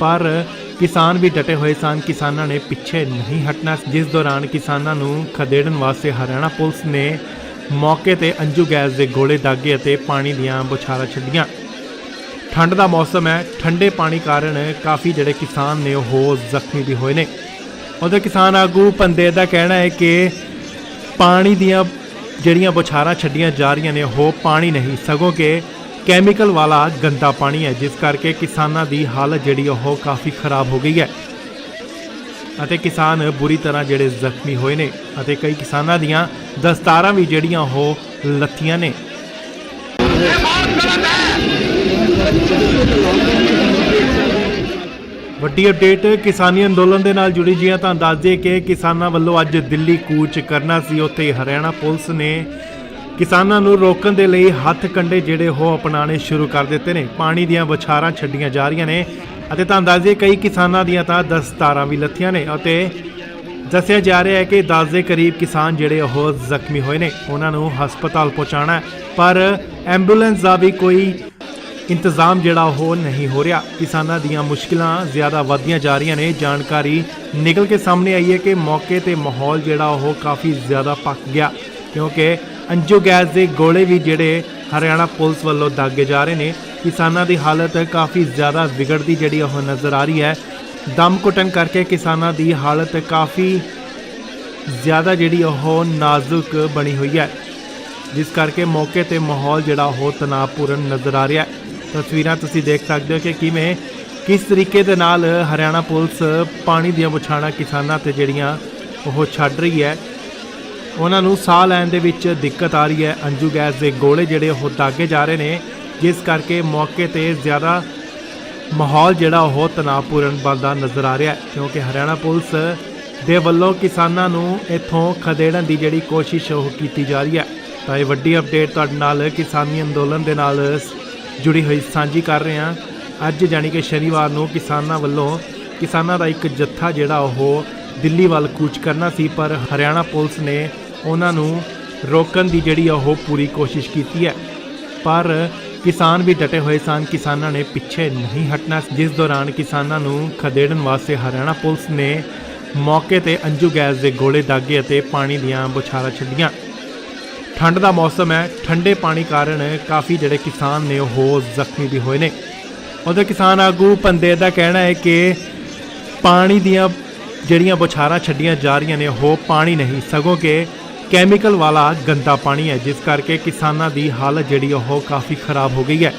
ਪਰ ਕਿਸਾਨ ਵੀ ਡਟੇ ਹੋਏ ਸਨ, ਕਿਸਾਨਾਂ ਨੇ ਪਿੱਛੇ ਨਹੀਂ ਹਟਣਾ। ਜਿਸ ਦੌਰਾਨ ਕਿਸਾਨਾਂ ਨੂੰ ਖਦੇੜਨ ਵਾਸਤੇ ਹਰਿਆਣਾ ਪੁਲਿਸ ਨੇ ਮੌਕੇ ਤੇ ਅੰਜੂ ਗੈਸ ਦੇ ਗੋਲੇ ਦਾਗੇ ਅਤੇ ਪਾਣੀ ਦੀਆਂ ਬੁਛਾਰਾਂ ਛੱਡੀਆਂ। ਠੰਡ ਦਾ ਮੌਸਮ ਹੈ, ਠੰਡੇ ਪਾਣੀ ਕਾਰਨ ਕਾਫੀ ਜਿਹੜੇ ਕਿਸਾਨ ਨੇ ਉਹ ਜ਼ਖਮੀ ਵੀ ਹੋਏ ਨੇ। ਉਹਦੇ ਕਿਸਾਨ ਆਗੂ ਪੰਦੇ ਦਾ ਕਹਿਣਾ ਹੈ ਕਿ ਪਾਣੀ ਦੀਆਂ ਜਿਹੜੀਆਂ ਬੁਛਾਰਾਂ ਛੱਡੀਆਂ ਜਾ ਰਹੀਆਂ ਨੇ, ਉਹ ਪਾਣੀ ਨਹੀਂ, ਸਗੋਂ ਕਿ ਕੈਮੀਕਲ ਵਾਲਾ ਗੰਦਾ ਪਾਣੀ ਹੈ, ਜਿਸ ਕਰਕੇ ਕਿਸਾਨਾਂ ਦੀ ਹਾਲਤ ਜਿਹੜੀ ਉਹ ਕਾਫੀ ਖਰਾਬ ਹੋ ਗਈ ਹੈ। ਅਤੇ ਕਿਸਾਨ ਬੁਰੀ ਤਰ੍ਹਾਂ ਜਿਹੜੇ ਜ਼ਖਮੀ ਹੋਏ ਨੇ, ਅਤੇ ਕਈ ਕਿਸਾਨਾਂ ਦੀਆਂ ਦਸਤਾਰਾਂ ਵੀ ਜਿਹੜੀਆਂ, ਉਹ ਲੱਥੀਆਂ ਨੇ। ਵੱਡੀ ਅਪਡੇਟ ਕਿਸਾਨੀ ਅੰਦੋਲਨ ਦੇ ਨਾਲ ਜੁੜੀ ਜੀਆਂ ਤਾਂ ਦੱਸ ਦਈਏ ਕਿ ਕਿਸਾਨਾਂ ਵੱਲੋਂ ਅੱਜ ਦਿੱਲੀ ਕੂਚ ਕਰਨਾ ਸੀ। ਉੱਥੇ ਹਰਿਆਣਾ ਪੁਲਿਸ ਨੇ ਕਿਸਾਨਾਂ ਨੂੰ ਰੋਕਣ ਦੇ ਲਈ ਹੱਥ ਕੰਡੇ ਜਿਹੜੇ ਉਹ ਅਪਣਾਣੇ ਸ਼ੁਰੂ ਕਰ ਦਿੱਤੇ ਨੇ। ਪਾਣੀ ਦੀਆਂ ਬੁਛਾਰਾਂ ਛੱਡੀਆਂ ਜਾ ਰਹੀਆਂ ਨੇ ਅਤੇ ਤੁਹਾਨੂੰ ਦੱਸ ਦਈਏ ਕਈ ਕਿਸਾਨਾਂ ਦੀਆਂ ਤਾਂ ਦਸਤਾਰਾਂ ਵੀ ਲੱਥੀਆਂ ਨੇ ਅਤੇ ਦੱਸਿਆ ਜਾ ਰਿਹਾ ਹੈ ਕਿ 10 ਦੇ ਕਰੀਬ ਕਿਸਾਨ ਜਿਹੜੇ ਉਹ ਜ਼ਖਮੀ ਹੋਏ ਨੇ। ਉਹਨਾਂ ਨੂੰ ਹਸਪਤਾਲ ਪਹੁੰਚਾਉਣਾ ਪਰ ਐਂਬੂਲੈਂਸ ਦਾ ਵੀ ਕੋਈ ਇੰਤਜ਼ਾਮ ਜਿਹੜਾ ਉਹ ਨਹੀਂ ਹੋ ਰਿਹਾ। ਕਿਸਾਨਾਂ ਦੀਆਂ ਮੁਸ਼ਕਿਲਾਂ ਜ਼ਿਆਦਾ ਵਧਦੀਆਂ ਜਾ ਰਹੀਆਂ ਨੇ। ਜਾਣਕਾਰੀ ਨਿਕਲ ਕੇ ਸਾਹਮਣੇ ਆਈ ਹੈ ਕਿ ਮੌਕੇ ਤੇ ਮਾਹੌਲ ਜਿਹੜਾ ਉਹ ਕਾਫੀ ਜ਼ਿਆਦਾ ਪੱਕ ਗਿਆ। ਕਿਉਂਕਿ ਅੰਜੋ ਗੈਸ ਦੇ ਗੋਲੇ ਵੀ ਜਿਹੜੇ ਹਰਿਆਣਾ ਪੁਲਿਸ ਵੱਲੋਂ ਦਾਗੇ ਜਾ ਰਹੇ ਨੇ। ਕਿਸਾਨਾਂ ਦੀ ਹਾਲਤ ਕਾਫੀ ਜ਼ਿਆਦਾ ਵਿਗੜਦੀ ਜਿਹੜੀ ਉਹ ਨਜ਼ਰ ਆ ਰਹੀ ਹੈ। ਦਮ ਘੁੱਟਣ ਕਰਕੇ ਕਿਸਾਨਾਂ ਦੀ ਹਾਲਤ ਕਾਫੀ ਜ਼ਿਆਦਾ ਜਿਹੜੀ ਉਹ ਨਾਜ਼ੁਕ ਬਣੀ ਹੋਈ ਹੈ। ਜਿਸ ਕਰਕੇ ਮੌਕੇ ਤੇ ਮਾਹੌਲ ਜਿਹੜਾ ਉਹ ਤਣਾਅਪੂਰਨ ਨਜ਼ਰ ਆ ਰਿਹਾ ਹੈ। ਤਸਵੀਰਾਂ ਤੁਸੀਂ ਦੇਖ ਸਕਦੇ ਹੋ ਕਿ ਕਿਵੇਂ, ਕਿਸ ਤਰੀਕੇ ਦੇ ਨਾਲ ਹਰਿਆਣਾ ਪੁਲਿਸ ਪਾਣੀ ਦੀਆਂ ਬੁਛਾਣਾ ਕਿਸਾਨਾਂ ਤੇ ਜਿਹੜੀਆਂ ਉਹ ਛੱਡ ਰਹੀ ਹੈ। ਉਹਨਾਂ ਨੂੰ ਸਾਹ ਲੈਣ ਦੇ ਵਿੱਚ ਦਿੱਕਤ ਆ ਰਹੀ ਹੈ। ਅੰਜੂ ਗੈਸ ਦੇ ਗੋਲੇ ਜਿਹੜੇ ਉਹ ਦਾਗੇ ਜਾ ਰਹੇ ਨੇ, ਜਿਸ ਕਰਕੇ ਮੌਕੇ ਤੇ ਜ਼ਿਆਦਾ ਮਾਹੌਲ ਜਿਹੜਾ ਉਹ ਤਣਾਅਪੂਰਨ ਬਣਦਾ ਨਜ਼ਰ ਆ ਰਿਹਾ ਕਿਉਂਕਿ ਹਰਿਆਣਾ ਪੁਲਿਸ ਦੇ ਵੱਲੋਂ ਕਿਸਾਨਾਂ ਨੂੰ ਇੱਥੋਂ ਖਦੇੜਨ ਦੀ ਜਿਹੜੀ ਕੋਸ਼ਿਸ਼ ਉਹ ਕੀਤੀ ਜਾ ਰਹੀ ਹੈ। ਤਾਂ ਇਹ ਵੱਡੀ ਅਪਡੇਟ ਤੁਹਾਡੇ ਨਾਲ ਕਿਸਾਨੀ ਅੰਦੋਲਨ ਦੇ ਨਾਲ ਜੁੜੀ ਹੋਈ ਸਾਂਝੀ ਕਰ ਰਹੇ ਹਾਂ। ਅੱਜ ਜਾਣੀ ਕਿ ਸ਼ਨੀਵਾਰ ਨੂੰ ਕਿਸਾਨਾਂ ਵੱਲੋਂ ਕਿਸਾਨਾਂ ਦਾ ਇੱਕ ਜੱਥਾ ਜਿਹੜਾ ਉਹ ਦਿੱਲੀ ਵੱਲ ਕੂਚ ਕਰਨਾ ਸੀ, ਪਰ ਹਰਿਆਣਾ ਪੁਲਿਸ ਨੇ ਉਹਨਾਂ ਨੂੰ ਰੋਕਣ ਦੀ ਜਿਹੜੀ ਉਹ ਪੂਰੀ ਕੋਸ਼ਿਸ਼ ਕੀਤੀ ਹੈ। ਪਰ ਕਿਸਾਨ ਵੀ ਡਟੇ ਹੋਏ ਸਨ, ਕਿਸਾਨਾਂ ਨੇ ਪਿੱਛੇ ਨਹੀਂ ਹਟਣਾ। ਜਿਸ ਦੌਰਾਨ ਕਿਸਾਨਾਂ ਨੂੰ ਖਦੇੜਨ ਵਾਸਤੇ ਹਰਿਆਣਾ ਪੁਲਿਸ ਨੇ ਮੌਕੇ ਤੇ ਅੰਜੂ ਗੈਸ ਦੇ ਗੋਲੇ ਦਾਗੇ ਅਤੇ ਪਾਣੀ ਦੀਆਂ ਬੁਛਾਰਾਂ ਛੱਡੀਆਂ। ਠੰਡ ਦਾ ਮੌਸਮ ਹੈ, ਠੰਡੇ ਪਾਣੀ ਕਾਰਨ ਕਾਫੀ ਜਿਹੜੇ ਕਿਸਾਨ ਨੇ ਉਹ ਜ਼ਖਮੀ ਵੀ ਹੋਏ ਨੇ। ਉਹਦੇ ਕਿਸਾਨ ਆਗੂ ਪੰਦੇ ਦਾ ਕਹਿਣਾ ਹੈ ਕਿ ਪਾਣੀ ਦੀਆਂ ਜਿਹੜੀਆਂ ਬੁਛਾਰਾਂ ਛੱਡੀਆਂ ਜਾ ਰਹੀਆਂ ਨੇ, ਉਹ ਪਾਣੀ ਨਹੀਂ, ਸਗੋਂ ਕਿ ਕੈਮੀਕਲ ਵਾਲਾ ਗੰਦਾ ਪਾਣੀ ਹੈ, ਜਿਸ ਕਰਕੇ ਕਿਸਾਨਾਂ ਦੀ ਹਾਲਤ ਜਿਹੜੀ ਉਹ ਕਾਫੀ ਖਰਾਬ ਹੋ ਗਈ ਹੈ।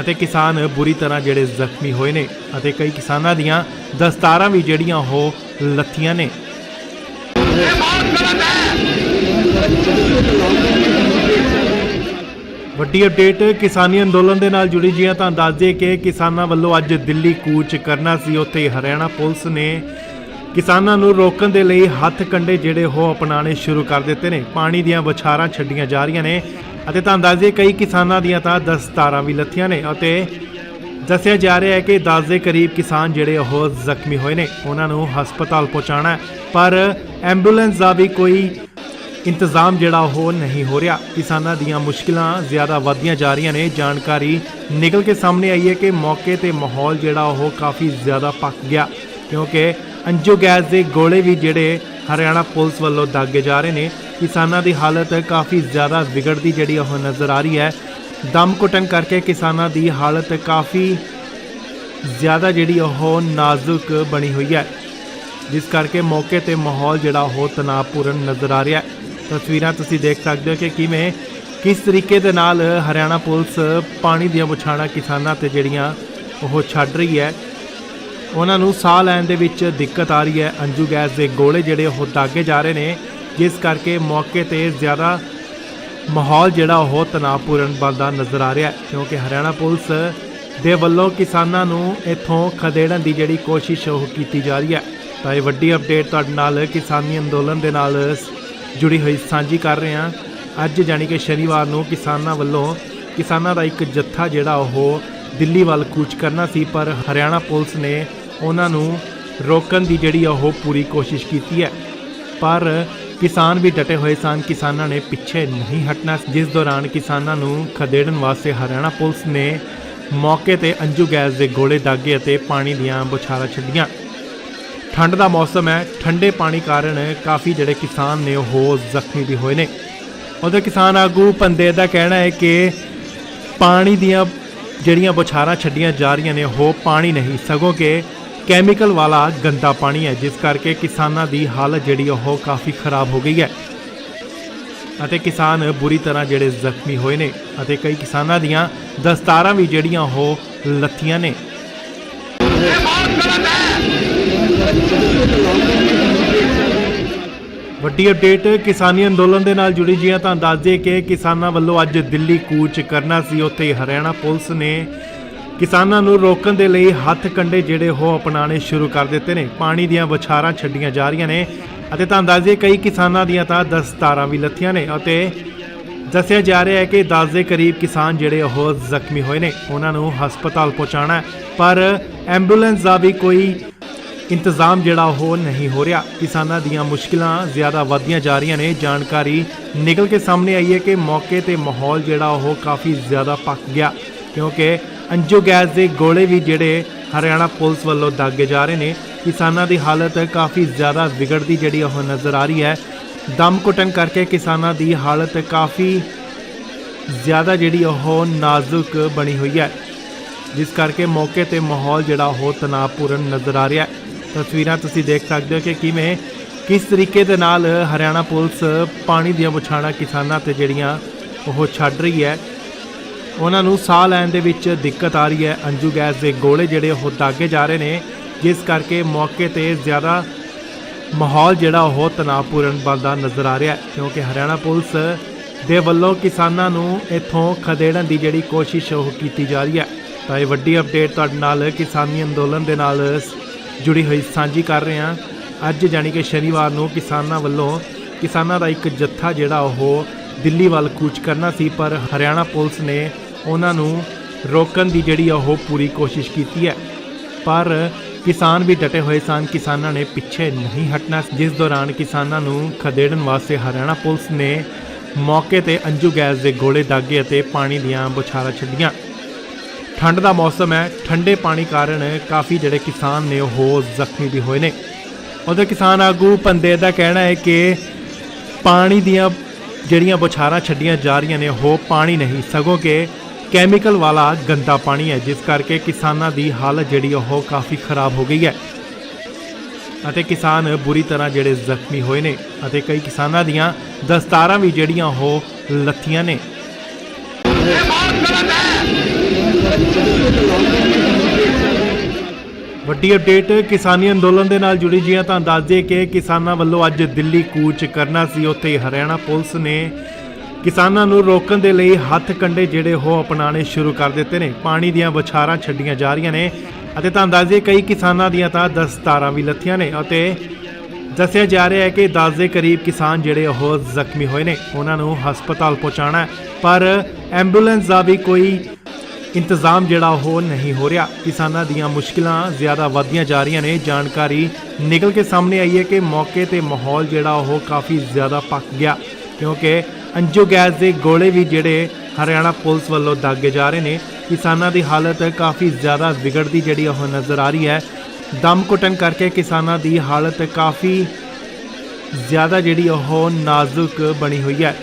ਅਤੇ ਕਿਸਾਨ ਬੁਰੀ ਤਰ੍ਹਾਂ ਜਿਹੜੇ ਜ਼ਖਮੀ ਹੋਏ ਨੇ, ਅਤੇ ਕਈ ਕਿਸਾਨਾਂ ਦੀਆਂ ਦਸਤਾਰਾਂ ਵੀ ਜਿਹੜੀਆਂ, ਉਹ ਲੱਥੀਆਂ ਨੇ। ਵੱਡੀ ਅਪਡੇਟ ਕਿਸਾਨੀ ਅੰਦੋਲਨ ਦੇ ਨਾਲ ਜੁੜੀ ਜੀਆਂ ਤਾਂ ਦੱਸ ਦਈਏ ਕਿ ਕਿਸਾਨਾਂ ਵੱਲੋਂ ਅੱਜ ਦਿੱਲੀ ਕੂਚ ਕਰਨਾ ਸੀ। ਉੱਥੇ ਹਰਿਆਣਾ ਪੁਲਿਸ ਨੇ ਕਿਸਾਨਾਂ ਨੂੰ ਰੋਕਣ ਦੇ ਲਈ ਹੱਥ ਕੰਡੇ ਜਿਹੜੇ ਉਹ ਅਪਣਾਣੇ ਸ਼ੁਰੂ ਕਰ ਦਿੱਤੇ ਨੇ। ਪਾਣੀ ਦੀਆਂ ਬੁਛਾਰਾਂ ਛੱਡੀਆਂ ਜਾ ਰਹੀਆਂ ਨੇ ਅਤੇ ਤੁਹਾਨੂੰ ਦੱਸ ਦਈਏ ਕਈ ਕਿਸਾਨਾਂ ਦੀਆਂ ਤਾਂ ਦਸਤਾਰਾਂ ਵੀ ਲੱਥੀਆਂ ਨੇ ਅਤੇ ਦੱਸਿਆ ਜਾ ਰਿਹਾ ਹੈ ਕਿ 10 ਦੇ ਕਰੀਬ ਕਿਸਾਨ ਜਿਹੜੇ ਉਹ ਜ਼ਖਮੀ ਹੋਏ ਨੇ। ਉਹਨਾਂ ਨੂੰ ਹਸਪਤਾਲ ਪਹੁੰਚਾਉਣਾ ਪਰ ਐਂਬੂਲੈਂਸ ਦਾ ਵੀ ਕੋਈ ਇੰਤਜ਼ਾਮ ਜਿਹੜਾ ਉਹ ਨਹੀਂ ਹੋ ਰਿਹਾ। ਕਿਸਾਨਾਂ ਦੀਆਂ ਮੁਸ਼ਕਿਲਾਂ ਜ਼ਿਆਦਾ ਵਧਦੀਆਂ ਜਾ ਰਹੀਆਂ ਨੇ। ਜਾਣਕਾਰੀ ਨਿਕਲ ਕੇ ਸਾਹਮਣੇ ਆਈ ਹੈ ਕਿ ਮੌਕੇ ਤੇ ਮਾਹੌਲ ਜਿਹੜਾ ਉਹ ਕਾਫੀ ਜ਼ਿਆਦਾ ਪੱਕ ਗਿਆ। ਕਿਉਂਕਿ ਅੰਜੂ ਗੈਸ ਦੇ ਗੋਲੇ ਵੀ ਜਿਹੜੇ ਹਰਿਆਣਾ ਪੁਲਿਸ ਵੱਲੋਂ ਦਾਗੇ ਜਾ ਰਹੇ ਨੇ। ਕਿਸਾਨਾਂ ਦੀ ਹਾਲਤ ਕਾਫੀ ਜ਼ਿਆਦਾ ਵਿਗੜਦੀ ਜਿਹੜੀ ਉਹ ਨਜ਼ਰ ਆ ਰਹੀ ਹੈ। ਦਮ ਘੁੱਟਣ ਕਰਕੇ ਕਿਸਾਨਾਂ ਦੀ ਹਾਲਤ ਕਾਫੀ ਜ਼ਿਆਦਾ ਜਿਹੜੀ ਉਹ ਨਾਜ਼ੁਕ ਬਣੀ ਹੋਈ ਹੈ। ਜਿਸ ਕਰਕੇ ਮੌਕੇ ਤੇ ਮਾਹੌਲ ਜਿਹੜਾ ਉਹ ਤਣਾਅਪੂਰਨ ਨਜ਼ਰ ਆ ਰਿਹਾ ਹੈ। ਤਸਵੀਰਾਂ ਤੁਸੀਂ ਦੇਖ ਸਕਦੇ ਹੋ ਕਿ ਕਿਵੇਂ, ਕਿਸ ਤਰੀਕੇ ਦੇ ਨਾਲ ਹਰਿਆਣਾ ਪੁਲਿਸ ਪਾਣੀ ਦੀਆਂ ਬੁਛਾਣਾ ਕਿਸਾਨਾਂ ਤੇ ਜਿਹੜੀਆਂ ਉਹ ਛੱਡ ਰਹੀ ਹੈ। ਉਹਨਾਂ ਨੂੰ ਸਾਹ ਲੈਣ ਦੇ ਵਿੱਚ ਦਿੱਕਤ ਆ ਰਹੀ ਹੈ। ਅੰਜੂ ਗੈਸ ਦੇ ਗੋਲੇ ਜਿਹੜੇ ਉਹ ਦਾਗੇ ਜਾ ਰਹੇ ਨੇ, ਜਿਸ ਕਰਕੇ ਮੌਕੇ ਤੇ ਜ਼ਿਆਦਾ ਮਾਹੌਲ ਜਿਹੜਾ ਉਹ ਤਣਾਅਪੂਰਨ ਬਣਦਾ ਨਜ਼ਰ ਆ ਰਿਹਾ ਕਿਉਂਕਿ ਹਰਿਆਣਾ ਪੁਲਿਸ ਦੇ ਵੱਲੋਂ ਕਿਸਾਨਾਂ ਨੂੰ ਇੱਥੋਂ ਖਦੇੜਨ ਦੀ ਜਿਹੜੀ ਕੋਸ਼ਿਸ਼ ਉਹ ਕੀਤੀ ਜਾ ਰਹੀ ਹੈ। ਤਾਂ ਇਹ ਵੱਡੀ ਅਪਡੇਟ ਤੁਹਾਡੇ ਨਾਲ ਕਿਸਾਨੀ ਅੰਦੋਲਨ ਦੇ ਨਾਲ ਜੁੜੀ ਹੋਈ ਸਾਂਝੀ ਕਰ ਰਹੇ ਹਾਂ। ਅੱਜ ਜਾਣੀ ਕਿ ਸ਼ਨੀਵਾਰ ਨੂੰ ਕਿਸਾਨਾਂ ਵੱਲੋਂ ਕਿਸਾਨਾਂ ਦਾ ਇੱਕ ਜੱਥਾ ਜਿਹੜਾ ਉਹ ਦਿੱਲੀ ਵੱਲ ਕੂਚ ਕਰਨਾ ਸੀ, ਪਰ ਹਰਿਆਣਾ ਪੁਲਿਸ ਨੇ ਉਹਨਾਂ ਨੂੰ ਰੋਕਣ ਦੀ ਜਿਹੜੀ ਉਹ ਪੂਰੀ ਕੋਸ਼ਿਸ਼ ਕੀਤੀ ਹੈ। ਪਰ ਕਿਸਾਨ ਵੀ ਡਟੇ ਹੋਏ ਸਨ, ਕਿਸਾਨਾਂ ਨੇ ਪਿੱਛੇ ਨਹੀਂ ਹਟਣਾ। ਜਿਸ ਦੌਰਾਨ ਕਿਸਾਨਾਂ ਨੂੰ ਖਦੇੜਨ ਵਾਸਤੇ ਹਰਿਆਣਾ ਪੁਲਿਸ ਨੇ ਮੌਕੇ ਤੇ ਅੰਜੂ ਗੈਸ ਦੇ ਗੋਲੇ ਦਾਗੇ ਅਤੇ ਪਾਣੀ ਦੀਆਂ ਬੁਛਾਰਾਂ ਛੱਡੀਆਂ। ਠੰਡ ਦਾ ਮੌਸਮ ਹੈ, ਠੰਡੇ ਪਾਣੀ ਕਾਰਨ ਕਾਫੀ ਜਿਹੜੇ ਕਿਸਾਨ ਨੇ ਉਹ ਜ਼ਖਮੀ ਵੀ ਹੋਏ ਨੇ। ਉਹਦੇ ਕਿਸਾਨ ਆਗੂ ਪੰਦੇ ਦਾ ਕਹਿਣਾ ਹੈ ਕਿ ਪਾਣੀ ਦੀਆਂ ਜਿਹੜੀਆਂ ਬੁਛਾਰਾਂ ਛੱਡੀਆਂ ਜਾ ਰਹੀਆਂ ਨੇ, ਉਹ ਪਾਣੀ ਨਹੀਂ, ਸਗੋਂ ਕਿ ਕੈਮੀਕਲ ਵਾਲਾ ਗੰਦਾ ਪਾਣੀ ਹੈ, ਜਿਸ ਕਰਕੇ ਕਿਸਾਨਾਂ ਦੀ ਹਾਲਤ ਜਿਹੜੀ ਉਹ ਕਾਫੀ ਖਰਾਬ ਹੋ ਗਈ ਹੈ। ਅਤੇ ਕਿਸਾਨ ਬੁਰੀ ਤਰ੍ਹਾਂ ਜਿਹੜੇ ਜ਼ਖਮੀ ਹੋਏ ਨੇ ਅਤੇ ਕਈ ਕਿਸਾਨਾਂ ਦੀਆਂ ਦਸਤਾਰਾਂ ਵੀ ਜਿਹੜੀਆਂ, ਉਹ ਲੱਥੀਆਂ ਨੇ। ਵੱਡੀ ਅਪਡੇਟ ਕਿਸਾਨੀ ਅੰਦੋਲਨ ਦੇ ਨਾਲ ਜੁੜੀ ਜੀਆਂ ਤਾਂ ਦੱਸ ਦਈਏ ਕਿ ਕਿਸਾਨਾਂ ਵੱਲੋਂ ਅੱਜ ਦਿੱਲੀ ਕੂਚ ਕਰਨਾ ਸੀ। ਉੱਥੇ ਹਰਿਆਣਾ ਪੁਲਿਸ ਨੇ ਕਿਸਾਨਾਂ ਨੂੰ ਰੋਕਣ ਦੇ ਲਈ ਹੱਥ ਕੰਡੇ ਜਿਹੜੇ ਉਹ ਅਪਣਾਣੇ ਸ਼ੁਰੂ ਕਰ ਦਿੱਤੇ ਨੇ। ਪਾਣੀ ਦੀਆਂ ਬੁਛਾਰਾਂ ਛੱਡੀਆਂ ਜਾ ਰਹੀਆਂ ਨੇ ਅਤੇ ਤੁਹਾਨੂੰ ਦੱਸ ਦਈਏ ਕਈ ਕਿਸਾਨਾਂ ਦੀਆਂ ਤਾਂ ਦਸਤਾਰਾਂ ਵੀ ਲੱਥੀਆਂ ਨੇ ਅਤੇ ਦੱਸਿਆ ਜਾ ਰਿਹਾ ਹੈ ਕਿ 10 ਦੇ ਕਰੀਬ ਕਿਸਾਨ ਜਿਹੜੇ ਉਹ ਜ਼ਖਮੀ ਹੋਏ ਨੇ। ਉਹਨਾਂ ਨੂੰ ਹਸਪਤਾਲ ਪਹੁੰਚਾਉਣਾ ਪਰ ਐਂਬੂਲੈਂਸ ਦਾ ਵੀ ਕੋਈ ਇੰਤਜ਼ਾਮ ਜਿਹੜਾ ਉਹ ਨਹੀਂ ਹੋ ਰਿਹਾ। ਕਿਸਾਨਾਂ ਦੀਆਂ ਮੁਸ਼ਕਿਲਾਂ ਜ਼ਿਆਦਾ ਵਧਦੀਆਂ ਜਾ ਰਹੀਆਂ ਨੇ। ਜਾਣਕਾਰੀ ਨਿਕਲ ਕੇ ਸਾਹਮਣੇ ਆਈ ਹੈ ਕਿ ਮੌਕੇ ਤੇ ਮਾਹੌਲ ਜਿਹੜਾ ਉਹ ਕਾਫੀ ਜ਼ਿਆਦਾ ਪੱਕ ਗਿਆ। ਕਿਉਂਕਿ ਅੰਜੋ ਗੈਸ ਦੇ ਗੋਲੇ ਵੀ ਜਿਹੜੇ ਹਰਿਆਣਾ ਪੁਲਿਸ ਵੱਲੋਂ ਦਾਗੇ ਜਾ ਰਹੇ ਨੇ। ਕਿਸਾਨਾਂ ਦੀ ਹਾਲਤ ਕਾਫੀ ਜ਼ਿਆਦਾ ਵਿਗੜਦੀ ਜਿਹੜੀ ਉਹ ਨਜ਼ਰ ਆ ਰਹੀ ਹੈ। ਦਮ ਘੁੱਟਣ ਕਰਕੇ ਕਿਸਾਨਾਂ ਦੀ ਹਾਲਤ ਕਾਫੀ ਜ਼ਿਆਦਾ ਜਿਹੜੀ ਉਹ ਨਾਜ਼ੁਕ ਬਣੀ ਹੋਈ ਹੈ। ਜਿਸ ਕਰਕੇ ਮੌਕੇ ਤੇ ਮਾਹੌਲ ਜਿਹੜਾ ਉਹ ਤਣਾਅਪੂਰਨ ਨਜ਼ਰ ਆ ਰਿਹਾ ਹੈ। ਤਸਵੀਰਾਂ ਤੁਸੀਂ ਦੇਖ ਸਕਦੇ ਹੋ ਕਿ ਕਿਵੇਂ, ਕਿਸ ਤਰੀਕੇ ਦੇ ਨਾਲ ਹਰਿਆਣਾ ਪੁਲਿਸ ਪਾਣੀ ਦੀਆਂ ਬੁਛਾਣਾ ਕਿਸਾਨਾਂ ਤੇ ਜਿਹੜੀਆਂ ਉਹ ਛੱਡ ਰਹੀ ਹੈ। ਉਹਨਾਂ ਨੂੰ ਸਾਹ ਲੈਣ ਦੇ ਵਿੱਚ ਦਿੱਕਤ ਆ ਰਹੀ ਹੈ। ਅੰਜੂ ਗੈਸ ਦੇ ਗੋਲੇ ਜਿਹੜੇ ਉਹ ਦਾਗੇ ਜਾ ਰਹੇ ਨੇ, ਜਿਸ ਕਰਕੇ ਮੌਕੇ ਤੇ ਜ਼ਿਆਦਾ ਮਾਹੌਲ ਜਿਹੜਾ ਉਹ ਤਣਾਅਪੂਰਨ ਬਣਦਾ ਨਜ਼ਰ ਆ ਰਿਹਾ ਕਿਉਂਕਿ ਹਰਿਆਣਾ ਪੁਲਿਸ ਦੇ ਵੱਲੋਂ ਕਿਸਾਨਾਂ ਨੂੰ ਇੱਥੋਂ ਖਦੇੜਨ ਦੀ ਜਿਹੜੀ ਕੋਸ਼ਿਸ਼ ਉਹ ਕੀਤੀ ਜਾ ਰਹੀ ਹੈ। ਤਾਂ ਇਹ ਵੱਡੀ ਅਪਡੇਟ ਤੁਹਾਡੇ ਨਾਲ ਕਿਸਾਨੀ ਅੰਦੋਲਨ ਦੇ ਨਾਲ ਜੁੜੀ ਹੋਈ ਸਾਂਝੀ ਕਰ ਰਹੇ ਹਾਂ। ਅੱਜ ਜਾਣੀ ਕਿ ਸ਼ਨੀਵਾਰ ਨੂੰ ਕਿਸਾਨਾਂ ਵੱਲੋਂ, ਕਿਸਾਨਾਂ ਦਾ ਇੱਕ ਜੱਥਾ ਜਿਹੜਾ ਉਹ ਦਿੱਲੀ ਵੱਲ ਕੂਚ ਕਰਨਾ ਸੀ, ਪਰ ਹਰਿਆਣਾ ਪੁਲਿਸ ਨੇ ਉਹਨਾਂ ਨੂੰ ਰੋਕਣ ਦੀ ਜਿਹੜੀ ਉਹ ਪੂਰੀ ਕੋਸ਼ਿਸ਼ ਕੀਤੀ ਹੈ। ਪਰ ਕਿਸਾਨ ਵੀ ਡਟੇ ਹੋਏ ਸਨ, ਕਿਸਾਨਾਂ ਨੇ ਪਿੱਛੇ ਨਹੀਂ ਹਟਣਾ। ਜਿਸ ਦੌਰਾਨ ਕਿਸਾਨਾਂ ਨੂੰ ਖਦੇੜਨ ਵਾਸਤੇ ਹਰਿਆਣਾ ਪੁਲਿਸ ਨੇ ਮੌਕੇ ਤੇ ਅੰਜੂ ਗੈਸ ਦੇ ਗੋਲੇ ਦਾਗੇ ਅਤੇ ਪਾਣੀ ਦੀਆਂ ਬੁਛਾਰਾਂ ਛੱਡੀਆਂ। ਠੰਡ ਦਾ ਮੌਸਮ ਹੈ, ਠੰਡੇ ਪਾਣੀ ਕਾਰਨ ਕਾਫੀ ਜਿਹੜੇ ਕਿਸਾਨ ਨੇ ਉਹ ਜ਼ਖਮੀ ਵੀ ਹੋਏ ਨੇ। ਉਹਦੇ ਕਿਸਾਨ ਆਗੂ ਪੰਦੇ ਦਾ ਕਹਿਣਾ ਹੈ ਕਿ ਪਾਣੀ ਦੀਆਂ ਜਿਹੜੀਆਂ ਬੁਛਾਰਾਂ ਛੱਡੀਆਂ ਜਾ ਰਹੀਆਂ ਨੇ, ਉਹ ਪਾਣੀ ਨਹੀਂ, ਸਗੋਂ ਕਿ ਕੈਮੀਕਲ ਵਾਲਾ ਗੰਦਾ ਪਾਣੀ ਹੈ, ਜਿਸ ਕਰਕੇ ਕਿਸਾਨਾਂ ਦੀ ਹਾਲਤ ਜਿਹੜੀ ਉਹ ਕਾਫੀ ਖਰਾਬ ਹੋ ਗਈ ਹੈ। ਅਤੇ ਕਿਸਾਨ ਬੁਰੀ ਤਰ੍ਹਾਂ ਜਿਹੜੇ ਜ਼ਖਮੀ ਹੋਏ ਨੇ ਅਤੇ ਕਈ ਕਿਸਾਨਾਂ ਦੀਆਂ ਦਸਤਾਰਾਂ ਵੀ ਜਿਹੜੀਆਂ, ਉਹ ਲੱਥੀਆਂ ਨੇ। ਵੱਡੀ ਅਪਡੇਟ, ਕਿਸਾਨੀ ਅੰਦੋਲਨ ਦੇ ਨਾਲ ਜੁੜੀ ਜੀਆਂ ਤਾਂ ਦੱਸ ਦਈਏ ਕਿ ਕਿਸਾਨਾਂ ਵੱਲੋਂ ਅੱਜ ਦਿੱਲੀ ਕੂਚ ਕਰਨਾ ਸੀ। ਉੱਥੇ ਹਰਿਆਣਾ ਪੁਲਿਸ ਨੇ ਕਿਸਾਨਾਂ ਨੂੰ ਰੋਕਣ ਦੇ ਲਈ ਹੱਥ ਕੰਡੇ ਜਿਹੜੇ ਉਹ ਅਪਣਾਣੇ ਸ਼ੁਰੂ ਕਰ ਦਿੱਤੇ ਨੇ। ਪਾਣੀ ਦੀਆਂ ਬੁਛਾਰਾਂ ਛੱਡੀਆਂ ਜਾ ਰਹੀਆਂ ਨੇ ਅਤੇ ਤਾਂ ਦੱਸ ਦਈਏ ਕਈ ਕਿਸਾਨਾਂ ਦੀਆਂ ਤਾਂ ਦਸਤਾਰਾਂ ਵੀ ਲੱਥੀਆਂ ਨੇ ਅਤੇ ਦੱਸਿਆ ਜਾ ਰਿਹਾ ਹੈ ਕਿ 10 ਦੇ ਕਰੀਬ ਕਿਸਾਨ ਜਿਹੜੇ ਉਹ ਜ਼ਖਮੀ ਹੋਏ ਨੇ। ਉਹਨਾਂ ਨੂੰ ਹਸਪਤਾਲ ਪਹੁੰਚਾਉਣਾ ਪਰ ਐਂਬੂਲੈਂਸ ਦਾ ਵੀ ਕੋਈ ਇੰਤਜ਼ਾਮ ਜਿਹੜਾ ਉਹ ਨਹੀਂ ਹੋ ਰਿਹਾ। ਕਿਸਾਨਾਂ ਦੀਆਂ ਮੁਸ਼ਕਿਲਾਂ ਜ਼ਿਆਦਾ ਵਧਦੀਆਂ ਜਾ ਰਹੀਆਂ ਨੇ। ਜਾਣਕਾਰੀ ਨਿਕਲ ਕੇ ਸਾਹਮਣੇ ਆਈ ਹੈ ਕਿ ਮੌਕੇ ਤੇ ਮਾਹੌਲ ਜਿਹੜਾ ਉਹ ਕਾਫੀ ਜ਼ਿਆਦਾ ਪੱਕ ਗਿਆ। ਕਿਉਂਕਿ ਅੰਜੋ ਗੈਸ ਦੇ ਗੋਲੇ ਵੀ ਜਿਹੜੇ ਹਰਿਆਣਾ ਪੁਲਿਸ ਵੱਲੋਂ ਦਾਗੇ ਜਾ ਰਹੇ ਨੇ। ਕਿਸਾਨਾਂ ਦੀ ਹਾਲਤ ਕਾਫੀ ਜ਼ਿਆਦਾ ਵਿਗੜਦੀ ਜਿਹੜੀ ਉਹ ਨਜ਼ਰ ਆ ਰਹੀ ਹੈ। ਦਮ ਘੁੱਟਣ ਕਰਕੇ ਕਿਸਾਨਾਂ ਦੀ ਹਾਲਤ ਕਾਫੀ ਜ਼ਿਆਦਾ ਜਿਹੜੀ ਉਹ ਨਾਜ਼ੁਕ ਬਣੀ ਹੋਈ ਹੈ।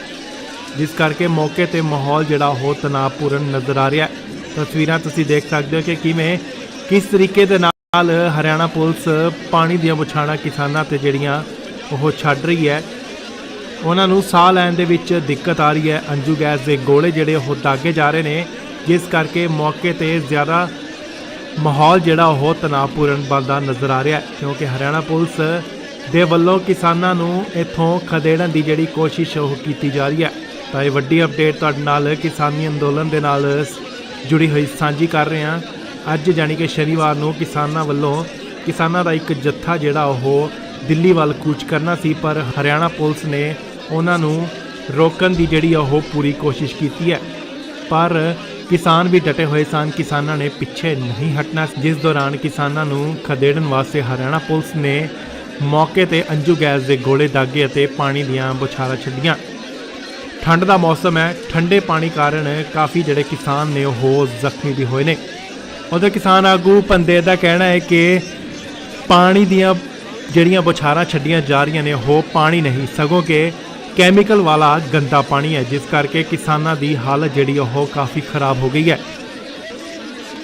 ਜਿਸ ਕਰਕੇ ਮੌਕੇ ਤੇ ਮਾਹੌਲ ਜਿਹੜਾ ਉਹ ਤਣਾਅਪੂਰਨ ਨਜ਼ਰ ਆ ਰਿਹਾ ਹੈ। ਤਸਵੀਰਾਂ ਤੁਸੀਂ ਦੇਖ ਸਕਦੇ ਹੋ ਕਿ ਕਿਵੇਂ, ਕਿਸ ਤਰੀਕੇ ਦੇ ਨਾਲ ਹਰਿਆਣਾ ਪੁਲਿਸ ਪਾਣੀ ਦੀਆਂ ਬੁਛਾਣਾ ਕਿਸਾਨਾਂ ਤੇ ਜਿਹੜੀਆਂ ਉਹ ਛੱਡ ਰਹੀ ਹੈ। ਉਹਨਾਂ ਨੂੰ ਸਾਹ ਲੈਣ ਦੇ ਵਿੱਚ ਦਿੱਕਤ ਆ ਰਹੀ ਹੈ। ਅੰਜੂ ਗੈਸ ਦੇ ਗੋਲੇ ਜਿਹੜੇ ਉਹ ਦਾਗੇ ਜਾ ਰਹੇ ਨੇ, ਜਿਸ ਕਰਕੇ ਮੌਕੇ ਤੇ ਜ਼ਿਆਦਾ ਮਾਹੌਲ ਜਿਹੜਾ ਉਹ ਤਣਾਅਪੂਰਨ ਬਣਦਾ ਨਜ਼ਰ ਆ ਰਿਹਾ ਕਿਉਂਕਿ ਹਰਿਆਣਾ ਪੁਲਿਸ ਦੇ ਵੱਲੋਂ ਕਿਸਾਨਾਂ ਨੂੰ ਇੱਥੋਂ ਖਦੇੜਨ ਦੀ ਜਿਹੜੀ ਕੋਸ਼ਿਸ਼ ਉਹ ਕੀਤੀ ਜਾ ਰਹੀ ਹੈ। ਤਾਂ ਇਹ ਵੱਡੀ ਅਪਡੇਟ ਤੁਹਾਡੇ ਨਾਲ ਕਿਸਾਨੀ ਅੰਦੋਲਨ ਦੇ ਨਾਲ ਜੁੜੀ ਹੋਈ ਸਾਂਝੀ ਕਰ ਰਹੇ ਹਾਂ। ਅੱਜ ਜਾਣੀ ਕਿ ਸ਼ਨੀਵਾਰ ਨੂੰ ਕਿਸਾਨਾਂ ਵੱਲੋਂ ਕਿਸਾਨਾਂ ਦਾ ਇੱਕ ਜੱਥਾ ਜਿਹੜਾ ਉਹ ਦਿੱਲੀ ਵੱਲ ਕੂਚ ਕਰਨਾ ਸੀ, ਪਰ ਹਰਿਆਣਾ ਪੁਲਿਸ ਨੇ ਉਹਨਾਂ ਨੂੰ ਰੋਕਣ ਦੀ ਜਿਹੜੀ ਉਹ ਪੂਰੀ ਕੋਸ਼ਿਸ਼ ਕੀਤੀ ਹੈ। ਪਰ ਕਿਸਾਨ ਵੀ ਡਟੇ ਹੋਏ ਸਨ, ਕਿਸਾਨਾਂ ਨੇ ਪਿੱਛੇ ਨਹੀਂ ਹਟਣਾ। ਜਿਸ ਦੌਰਾਨ ਕਿਸਾਨਾਂ ਨੂੰ ਖਦੇੜਨ ਵਾਸਤੇ ਹਰਿਆਣਾ ਪੁਲਿਸ ਨੇ ਮੌਕੇ ਤੇ ਅੰਜੂ ਗੈਸ ਦੇ ਗੋਲੇ ਦਾਗੇ ਅਤੇ ਪਾਣੀ ਦੀਆਂ ਬੁਛਾਰਾਂ ਛੱਡੀਆਂ। ਠੰਡ ਦਾ ਮੌਸਮ ਹੈ, ਠੰਡੇ ਪਾਣੀ ਕਾਰਨ ਕਾਫੀ ਜਿਹੜੇ ਕਿਸਾਨ ਨੇ ਉਹ ਜ਼ਖਮੀ ਵੀ ਹੋਏ ਨੇ। ਉਹਦੇ ਕਿਸਾਨ ਆਗੂ ਪੰਦੇ ਦਾ ਕਹਿਣਾ ਹੈ ਕਿ ਪਾਣੀ ਦੀਆਂ ਜਿਹੜੀਆਂ ਬੁਛਾਰਾਂ ਛੱਡੀਆਂ ਜਾ ਰਹੀਆਂ ਨੇ, ਉਹ ਪਾਣੀ ਨਹੀਂ, ਸਗੋਂ ਕਿ ਕੈਮੀਕਲ ਵਾਲਾ ਗੰਦਾ ਪਾਣੀ ਹੈ, ਜਿਸ ਕਰਕੇ ਕਿਸਾਨਾਂ ਦੀ ਹਾਲਤ ਜਿਹੜੀ ਉਹ ਕਾਫੀ ਖਰਾਬ ਹੋ ਗਈ ਹੈ।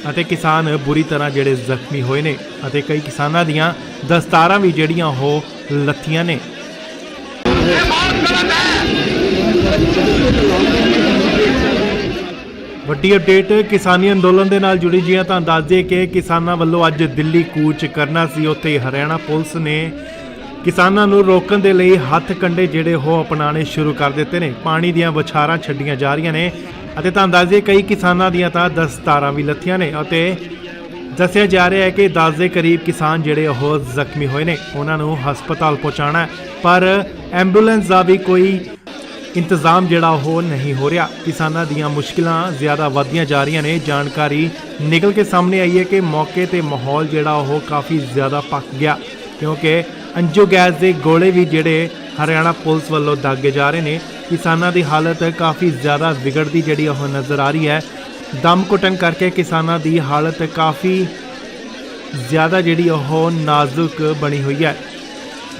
ਅਤੇ ਕਿਸਾਨ ਬੁਰੀ ਤਰ੍ਹਾਂ ਜਿਹੜੇ ਜ਼ਖਮੀ ਹੋਏ ਨੇ, ਅਤੇ ਕਈ ਕਿਸਾਨਾਂ ਦੀਆਂ ਦਸਤਾਰਾਂ ਵੀ ਜਿਹੜੀਆਂ, ਉਹ ਲੱਥੀਆਂ ਨੇ। ਵੱਡੀ ਅਪਡੇਟ ਕਿਸਾਨੀ ਅੰਦੋਲਨ ਦੇ ਨਾਲ ਜੁੜੀ ਜੀਆਂ ਤੁਹਾਨੂੰ ਦੱਸ ਦਈਏ ਕਿ ਕਿਸਾਨਾਂ ਵੱਲੋਂ ਅੱਜ ਦਿੱਲੀ ਕੂਚ ਕਰਨਾ ਸੀ। ਉੱਥੇ ਹਰਿਆਣਾ ਪੁਲਿਸ ਨੇ ਕਿਸਾਨਾਂ ਨੂੰ ਰੋਕਣ ਦੇ ਲਈ ਹੱਥ ਕੰਡੇ ਜਿਹੜੇ ਉਹ ਅਪਣਾਣੇ ਸ਼ੁਰੂ ਕਰ ਦਿੱਤੇ ਨੇ। ਪਾਣੀ ਦੀਆਂ ਬੁਛਾਰਾਂ ਛੱਡੀਆਂ ਜਾ ਰਹੀਆਂ ਨੇ ਅਤੇ ਤੁਹਾਨੂੰ ਦੱਸ ਦਈਏ ਕਈ ਕਿਸਾਨਾਂ ਦੀਆਂ ਤਾਂ ਦਸਤਾਰਾਂ ਵੀ ਲੱਥੀਆਂ ਨੇ ਅਤੇ ਦੱਸਿਆ ਜਾ ਰਿਹਾ ਹੈ ਕਿ 10 ਦੇ ਕਰੀਬ ਕਿਸਾਨ ਜਿਹੜੇ ਉਹ ਜ਼ਖਮੀ ਹੋਏ ਨੇ। ਉਹਨਾਂ ਨੂੰ ਹਸਪਤਾਲ ਪਹੁੰਚਾਉਣਾ ਪਰ ਐਂਬੂਲੈਂਸ ਦਾ ਵੀ ਕੋਈ ਇੰਤਜ਼ਾਮ ਜਿਹੜਾ ਉਹ ਨਹੀਂ ਹੋ ਰਿਹਾ। ਕਿਸਾਨਾਂ ਦੀਆਂ ਮੁਸ਼ਕਲਾਂ ਜ਼ਿਆਦਾ ਵਧਦੀਆਂ ਜਾ ਰਹੀਆਂ ਨੇ। ਜਾਣਕਾਰੀ ਨਿਕਲ ਕੇ ਸਾਹਮਣੇ ਆਈ ਹੈ ਕਿ ਮੌਕੇ ਤੇ ਮਾਹੌਲ ਜਿਹੜਾ ਉਹ ਕਾਫੀ ਜ਼ਿਆਦਾ ਪੱਕ ਗਿਆ। ਕਿਉਂਕਿ ਅੰਜੋ ਗੈਸ ਦੇ ਗੋਲੇ ਵੀ ਜਿਹੜੇ ਹਰਿਆਣਾ ਪੁਲਿਸ ਵੱਲੋਂ ਦਾਗੇ ਜਾ ਰਹੇ ਨੇ। ਕਿਸਾਨਾਂ ਦੀ ਹਾਲਤ ਕਾਫੀ ਜ਼ਿਆਦਾ ਵਿਗੜਦੀ ਜਿਹੜੀ ਉਹ ਨਜ਼ਰ ਆ ਰਹੀ ਹੈ। ਦਮ ਘੁੱਟਣ ਕਰਕੇ ਕਿਸਾਨਾਂ ਦੀ ਹਾਲਤ ਕਾਫੀ ਜ਼ਿਆਦਾ ਜਿਹੜੀ ਉਹ ਨਾਜ਼ੁਕ ਬਣੀ ਹੋਈ ਹੈ।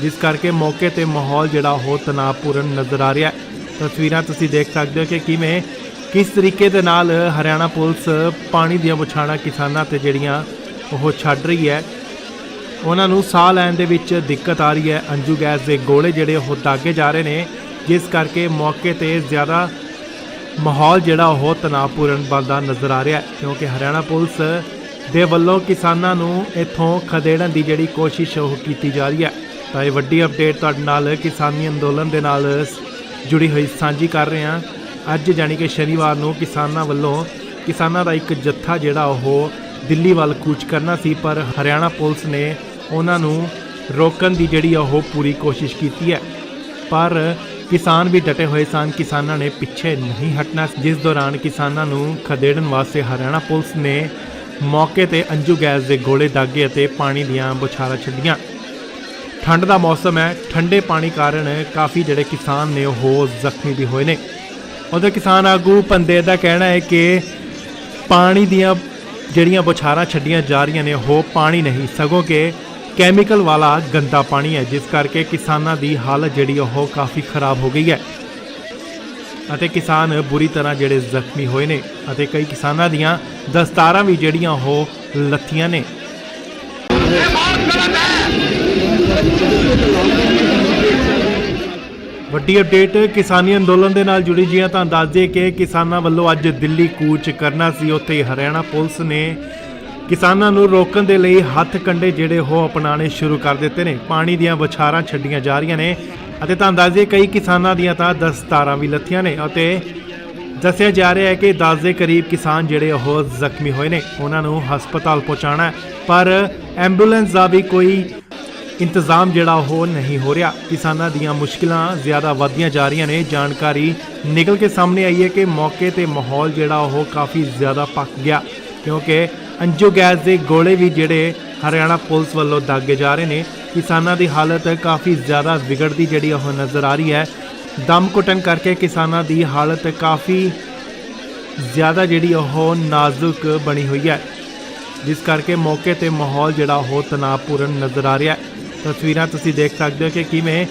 ਜਿਸ ਕਰਕੇ ਮੌਕੇ ਤੇ ਮਾਹੌਲ ਜਿਹੜਾ ਉਹ ਤਣਾਅਪੂਰਨ ਨਜ਼ਰ ਆ ਰਿਹਾ ਹੈ। ਤਸਵੀਰਾਂ ਤੁਸੀਂ ਦੇਖ ਸਕਦੇ ਹੋ ਕਿ ਕਿਵੇਂ, ਕਿਸ ਤਰੀਕੇ ਦੇ ਨਾਲ ਹਰਿਆਣਾ ਪੁਲਿਸ ਪਾਣੀ ਦੀਆਂ ਬੁਛਾਣਾ ਕਿਸਾਨਾਂ ਤੇ ਜਿਹੜੀਆਂ ਉਹ ਛੱਡ ਰਹੀ ਹੈ। ਉਹਨਾਂ ਨੂੰ ਸਾਹ ਲੈਣ ਦੇ ਵਿੱਚ ਦਿੱਕਤ ਆ ਰਹੀ ਹੈ। ਅੰਜੂ ਗੈਸ ਦੇ ਗੋਲੇ ਜਿਹੜੇ ਉਹ ਦਾਗੇ ਜਾ ਰਹੇ ਨੇ, ਜਿਸ ਕਰਕੇ ਮੌਕੇ ਤੇ ਜ਼ਿਆਦਾ ਮਾਹੌਲ ਜਿਹੜਾ ਉਹ ਤਣਾਅਪੂਰਨ ਬਣਦਾ ਨਜ਼ਰ ਆ ਰਿਹਾ ਕਿਉਂਕਿ ਹਰਿਆਣਾ ਪੁਲਿਸ ਦੇ ਵੱਲੋਂ ਕਿਸਾਨਾਂ ਨੂੰ ਇੱਥੋਂ ਖਦੇੜਨ ਦੀ ਜਿਹੜੀ ਕੋਸ਼ਿਸ਼ ਉਹ ਕੀਤੀ ਜਾ ਰਹੀ ਹੈ। ਤਾਂ ਇਹ ਵੱਡੀ ਅਪਡੇਟ ਤੁਹਾਡੇ ਨਾਲ ਕਿਸਾਨੀ ਅੰਦੋਲਨ ਦੇ ਨਾਲ ਜੁੜੀ ਹੋਈ ਸਾਂਝੀ ਕਰ ਰਹੇ ਹਾਂ। ਅੱਜ ਜਾਣੀ ਕਿ ਸ਼ਨੀਵਾਰ ਨੂੰ ਕਿਸਾਨਾਂ ਵੱਲੋਂ ਕਿਸਾਨਾਂ ਦਾ ਇੱਕ ਜੱਥਾ ਜਿਹੜਾ ਉਹ ਦਿੱਲੀ ਵੱਲ ਕੂਚ ਕਰਨਾ ਸੀ, ਪਰ ਹਰਿਆਣਾ ਪੁਲਿਸ ਨੇ ਉਹਨਾਂ ਨੂੰ ਰੋਕਣ ਦੀ ਜਿਹੜੀ ਉਹ ਪੂਰੀ ਕੋਸ਼ਿਸ਼ ਕੀਤੀ ਹੈ। ਪਰ ਕਿਸਾਨ ਵੀ ਡਟੇ ਹੋਏ ਸਨ, ਕਿਸਾਨਾਂ ਨੇ ਪਿੱਛੇ ਨਹੀਂ ਹਟਣਾ। ਜਿਸ ਦੌਰਾਨ ਕਿਸਾਨਾਂ ਨੂੰ ਖਦੇੜਨ ਵਾਸਤੇ ਹਰਿਆਣਾ ਪੁਲਿਸ ਨੇ ਮੌਕੇ ਤੇ ਅੰਜੂ ਗੈਸ ਦੇ ਗੋਲੇ ਦਾਗੇ ਅਤੇ ਪਾਣੀ ਦੀਆਂ ਬੁਛਾਰਾਂ ਛੱਡੀਆਂ। ਠੰਡ ਦਾ ਮੌਸਮ ਹੈ, ਠੰਡੇ ਪਾਣੀ ਕਾਰਨ ਕਾਫੀ ਜਿਹੜੇ ਕਿਸਾਨ ਨੇ ਉਹ ਜ਼ਖਮੀ ਵੀ ਹੋਏ ਨੇ। ਉਹਦੇ ਕਿਸਾਨ ਆਗੂ ਪੰਦੇ ਦਾ ਕਹਿਣਾ ਹੈ ਕਿ ਪਾਣੀ ਦੀਆਂ ਜਿਹੜੀਆਂ ਬੁਛਾਰਾਂ ਛੱਡੀਆਂ ਜਾ ਰਹੀਆਂ ਨੇ, ਉਹ ਪਾਣੀ ਨਹੀਂ, ਸਗੋਂ ਕਿ ਕੈਮੀਕਲ ਵਾਲਾ ਗੰਦਾ ਪਾਣੀ ਹੈ, ਜਿਸ ਕਰਕੇ ਕਿਸਾਨਾਂ ਦੀ ਹਾਲਤ ਜਿਹੜੀ ਉਹ ਕਾਫੀ ਖਰਾਬ ਹੋ ਗਈ ਹੈ। ਅਤੇ ਕਿਸਾਨ ਬੁਰੀ ਤਰ੍ਹਾਂ ਜਿਹੜੇ ਜ਼ਖਮੀ ਹੋਏ ਨੇ, ਅਤੇ ਕਈ ਕਿਸਾਨਾਂ ਦੀਆਂ ਦਸਤਾਰਾਂ ਵੀ ਜਿਹੜੀਆਂ, ਉਹ ਲੱਥੀਆਂ ਨੇ। ਵੱਡੀ ਅਪਡੇਟ, ਕਿਸਾਨੀ ਅੰਦੋਲਨ ਦੇ ਨਾਲ ਜੁੜੀ ਜੀਆਂ ਤਾਂ ਦੱਸ ਦਈਏ ਕਿ ਕਿਸਾਨਾਂ ਵੱਲੋਂ ਅੱਜ ਦਿੱਲੀ ਕੂਚ ਕਰਨਾ ਸੀ। ਉੱਥੇ ਹਰਿਆਣਾ ਪੁਲਿਸ ਨੇ ਕਿਸਾਨਾਂ ਨੂੰ ਰੋਕਣ ਦੇ ਲਈ ਹੱਥ ਕੰਡੇ ਜਿਹੜੇ ਉਹ ਅਪਣਾਣੇ ਸ਼ੁਰੂ ਕਰ ਦਿੱਤੇ ਨੇ। ਪਾਣੀ ਦੀਆਂ ਬੁਛਾਰਾਂ ਛੱਡੀਆਂ ਜਾ ਰਹੀਆਂ ਨੇ ਅਤੇ ਤਾਂ ਦੱਸ ਦਈਏ ਕਈ ਕਿਸਾਨਾਂ ਦੀਆਂ ਤਾਂ ਦਸਤਾਰਾਂ ਵੀ ਲੱਥੀਆਂ ਨੇ ਅਤੇ ਦੱਸਿਆ ਜਾ ਰਿਹਾ ਹੈ ਕਿ 10 ਦੇ ਕਰੀਬ ਕਿਸਾਨ ਜਿਹੜੇ ਉਹ ਜ਼ਖਮੀ ਹੋਏ ਨੇ। ਉਹਨਾਂ ਨੂੰ ਹਸਪਤਾਲ ਪਹੁੰਚਾਉਣਾ ਪਰ ਐਂਬੂਲੈਂਸ ਦਾ ਵੀ ਕੋਈ ਇੰਤਜ਼ਾਮ ਜਿਹੜਾ ਉਹ ਨਹੀਂ ਹੋ ਰਿਹਾ। ਕਿਸਾਨਾਂ ਦੀਆਂ ਮੁਸ਼ਕਲਾਂ ਜ਼ਿਆਦਾ ਵਧਦੀਆਂ ਜਾ ਰਹੀਆਂ ਨੇ। ਜਾਣਕਾਰੀ ਨਿਕਲ ਕੇ ਸਾਹਮਣੇ ਆਈ ਹੈ ਕਿ ਮੌਕੇ ਤੇ ਮਾਹੌਲ ਜਿਹੜਾ ਉਹ ਕਾਫੀ ਜ਼ਿਆਦਾ ਪੱਕ ਗਿਆ। ਕਿਉਂਕਿ ਅੰਜੋ ਗੈਸ ਦੇ ਗੋਲੇ ਵੀ ਜਿਹੜੇ ਹਰਿਆਣਾ ਪੁਲਿਸ ਵੱਲੋਂ ਦਾਗੇ ਜਾ ਰਹੇ ਨੇ। ਕਿਸਾਨਾਂ ਦੀ ਹਾਲਤ ਕਾਫੀ ਜ਼ਿਆਦਾ ਵਿਗੜਦੀ ਜਿਹੜੀ ਉਹ ਨਜ਼ਰ ਆ ਰਹੀ ਹੈ। ਦਮ ਘੁੱਟਣ ਕਰਕੇ ਕਿਸਾਨਾਂ ਦੀ ਹਾਲਤ ਕਾਫੀ ਜ਼ਿਆਦਾ ਜਿਹੜੀ ਉਹ ਨਾਜ਼ੁਕ ਬਣੀ ਹੋਈ ਹੈ। ਜਿਸ ਕਰਕੇ ਮੌਕੇ ਤੇ ਮਾਹੌਲ ਜਿਹੜਾ ਉਹ ਤਣਾਅਪੂਰਨ ਨਜ਼ਰ ਆ ਰਿਹਾ ਹੈ। ਤਸਵੀਰਾਂ ਤੁਸੀਂ ਦੇਖ ਸਕਦੇ ਹੋ ਕਿ ਕਿਵੇਂ,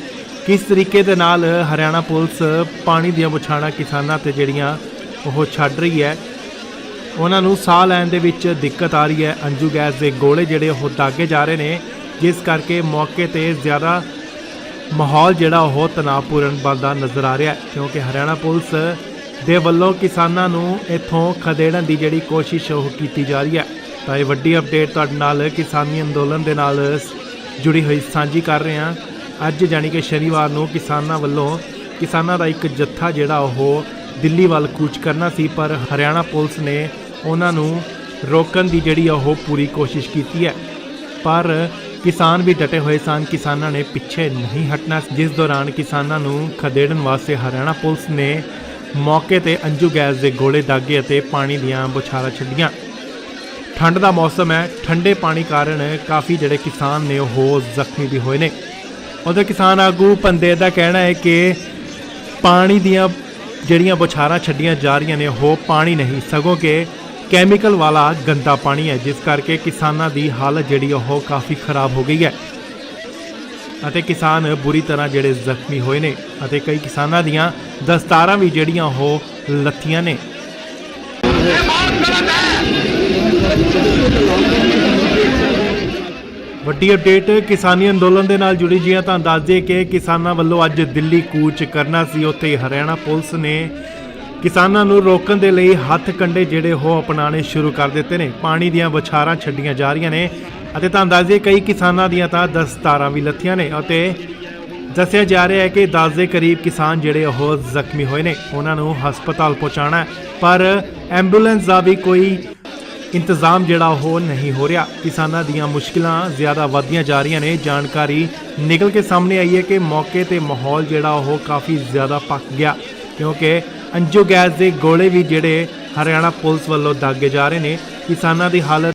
ਕਿਸ ਤਰੀਕੇ ਦੇ ਨਾਲ ਹਰਿਆਣਾ ਪੁਲਿਸ ਪਾਣੀ ਦੀਆਂ ਬੁਛਾਣਾ ਕਿਸਾਨਾਂ ਤੇ ਜਿਹੜੀਆਂ ਉਹ ਛੱਡ ਰਹੀ ਹੈ। ਉਹਨਾਂ ਨੂੰ ਸਾਹ ਲੈਣ ਦੇ ਵਿੱਚ ਦਿੱਕਤ ਆ ਰਹੀ ਹੈ। ਅੰਜੂ ਗੈਸ ਦੇ ਗੋਲੇ ਜਿਹੜੇ ਉਹ ਦਾਗੇ ਜਾ ਰਹੇ ਨੇ, ਜਿਸ ਕਰਕੇ ਮੌਕੇ ਤੇ ਜ਼ਿਆਦਾ ਮਾਹੌਲ ਜਿਹੜਾ ਉਹ ਤਣਾਅਪੂਰਨ ਬਣਦਾ ਨਜ਼ਰ ਆ ਰਿਹਾ ਕਿਉਂਕਿ ਹਰਿਆਣਾ ਪੁਲਿਸ ਦੇ ਵੱਲੋਂ ਕਿਸਾਨਾਂ ਨੂੰ ਇੱਥੋਂ ਖਦੇੜਨ ਦੀ ਜਿਹੜੀ ਕੋਸ਼ਿਸ਼ ਉਹ ਕੀਤੀ ਜਾ ਰਹੀ ਹੈ। ਤਾਂ ਇਹ ਵੱਡੀ ਅਪਡੇਟ ਤੁਹਾਡੇ ਨਾਲ ਕਿਸਾਨੀ ਅੰਦੋਲਨ ਦੇ ਨਾਲ ਜੁੜੀ ਹੋਈ ਸਾਂਝੀ ਕਰ ਰਹੇ ਹਾਂ। ਅੱਜ ਜਾਣੀ ਕਿ ਸ਼ਨੀਵਾਰ ਨੂੰ ਕਿਸਾਨਾਂ ਵੱਲੋਂ ਕਿਸਾਨਾਂ ਦਾ ਇੱਕ ਜੱਥਾ ਜਿਹੜਾ ਉਹ ਦਿੱਲੀ ਵੱਲ ਕੂਚ ਕਰਨਾ ਸੀ, ਪਰ ਹਰਿਆਣਾ ਪੁਲਿਸ ਨੇ ਉਹਨਾਂ ਨੂੰ ਰੋਕਣ ਦੀ ਜਿਹੜੀ ਉਹ ਪੂਰੀ ਕੋਸ਼ਿਸ਼ ਕੀਤੀ ਹੈ। ਪਰ ਕਿਸਾਨ ਵੀ ਡਟੇ ਹੋਏ ਸਨ, ਕਿਸਾਨਾਂ ਨੇ ਪਿੱਛੇ ਨਹੀਂ ਹਟਣਾ। ਜਿਸ ਦੌਰਾਨ ਕਿਸਾਨਾਂ ਨੂੰ ਖਦੇੜਨ ਵਾਸਤੇ ਹਰਿਆਣਾ ਪੁਲਿਸ ਨੇ ਮੌਕੇ ਤੇ ਅੰਜੂ ਗੈਸ ਦੇ ਗੋਲੇ ਦਾਗੇ ਅਤੇ ਪਾਣੀ ਦੀਆਂ ਬੁਛਾਰਾਂ ਛੱਡੀਆਂ। ਠੰਡ ਦਾ ਮੌਸਮ ਹੈ, ਠੰਡੇ ਪਾਣੀ ਕਾਰਨ ਕਾਫੀ ਜਿਹੜੇ ਕਿਸਾਨ ਨੇ ਉਹ ਜ਼ਖਮੀ ਵੀ ਹੋਏ ਨੇ। ਉਹਦੇ ਕਿਸਾਨ ਆਗੂ ਪੰਦੇ ਦਾ ਕਹਿਣਾ ਹੈ ਕਿ ਪਾਣੀ ਦੀਆਂ ਜਿਹੜੀਆਂ ਬੁਛਾਰਾਂ ਛੱਡੀਆਂ ਜਾ ਰਹੀਆਂ ਨੇ, ਉਹ ਪਾਣੀ ਨਹੀਂ, ਸਗੋਂ ਕਿ ਕੈਮੀਕਲ ਵਾਲਾ ਗੰਦਾ ਪਾਣੀ ਹੈ, ਜਿਸ ਕਰਕੇ ਕਿਸਾਨਾਂ ਦੀ ਹਾਲਤ ਜਿਹੜੀ ਉਹ ਕਾਫੀ ਖਰਾਬ ਹੋ ਗਈ ਹੈ। ਅਤੇ ਕਿਸਾਨ ਬੁਰੀ ਤਰ੍ਹਾਂ ਜਿਹੜੇ ਜ਼ਖਮੀ ਹੋਏ ਨੇ, ਅਤੇ ਕਈ ਕਿਸਾਨਾਂ ਦੀਆਂ ਦਸਤਾਰਾਂ ਵੀ ਜਿਹੜੀਆਂ, ਉਹ ਲੱਥੀਆਂ ਨੇ। ਵੱਡੀ ਅਪਡੇਟ, ਕਿਸਾਨੀ ਅੰਦੋਲਨ ਦੇ ਨਾਲ ਜੁੜੀ ਜੀਆਂ ਤਾਂ ਦੱਸ ਦਈਏ ਕਿ ਕਿਸਾਨਾਂ ਵੱਲੋਂ ਅੱਜ ਦਿੱਲੀ ਕੂਚ ਕਰਨਾ ਸੀ। ਉੱਥੇ ਹਰਿਆਣਾ ਪੁਲਿਸ ਨੇ ਕਿਸਾਨਾਂ ਨੂੰ ਰੋਕਣ ਦੇ ਲਈ ਹੱਥ ਕੰਡੇ ਜਿਹੜੇ ਉਹ ਅਪਣਾਣੇ ਸ਼ੁਰੂ ਕਰ ਦਿੱਤੇ ਨੇ। ਪਾਣੀ ਦੀਆਂ ਬੁਛਾਰਾਂ ਛੱਡੀਆਂ ਜਾ ਰਹੀਆਂ ਨੇ ਅਤੇ ਤਾਂ ਦੱਸ ਦਈਏ ਕਈ ਕਿਸਾਨਾਂ ਦੀਆਂ ਤਾਂ ਦਸਤਾਰਾਂ ਵੀ ਲੱਥੀਆਂ ਨੇ ਅਤੇ ਦੱਸਿਆ ਜਾ ਰਿਹਾ ਹੈ ਕਿ 10 ਦੇ ਕਰੀਬ ਕਿਸਾਨ ਜਿਹੜੇ ਉਹ ਜ਼ਖਮੀ ਹੋਏ ਨੇ। ਉਹਨਾਂ ਨੂੰ ਹਸਪਤਾਲ ਪਹੁੰਚਾਉਣਾ ਪਰ ਐਂਬੂਲੈਂਸ ਦਾ ਵੀ ਕੋਈ ਇੰਤਜ਼ਾਮ ਜਿਹੜਾ ਉਹ ਨਹੀਂ ਹੋ ਰਿਹਾ। ਕਿਸਾਨਾਂ ਦੀਆਂ ਮੁਸ਼ਕਿਲਾਂ ਜ਼ਿਆਦਾ ਵਧਦੀਆਂ ਜਾ ਰਹੀਆਂ ਨੇ। ਜਾਣਕਾਰੀ ਨਿਕਲ ਕੇ ਸਾਹਮਣੇ ਆਈ ਹੈ ਕਿ ਮੌਕੇ ਤੇ ਮਾਹੌਲ ਜਿਹੜਾ ਉਹ ਕਾਫੀ ਜ਼ਿਆਦਾ ਪੱਕ ਗਿਆ। ਕਿਉਂਕਿ ਅੰਜੋ ਗੈਸ ਦੇ ਗੋਲੇ ਵੀ ਜਿਹੜੇ ਹਰਿਆਣਾ ਪੁਲਿਸ ਵੱਲੋਂ ਦਾਗੇ ਜਾ ਰਹੇ ਨੇ। ਕਿਸਾਨਾਂ ਦੀ ਹਾਲਤ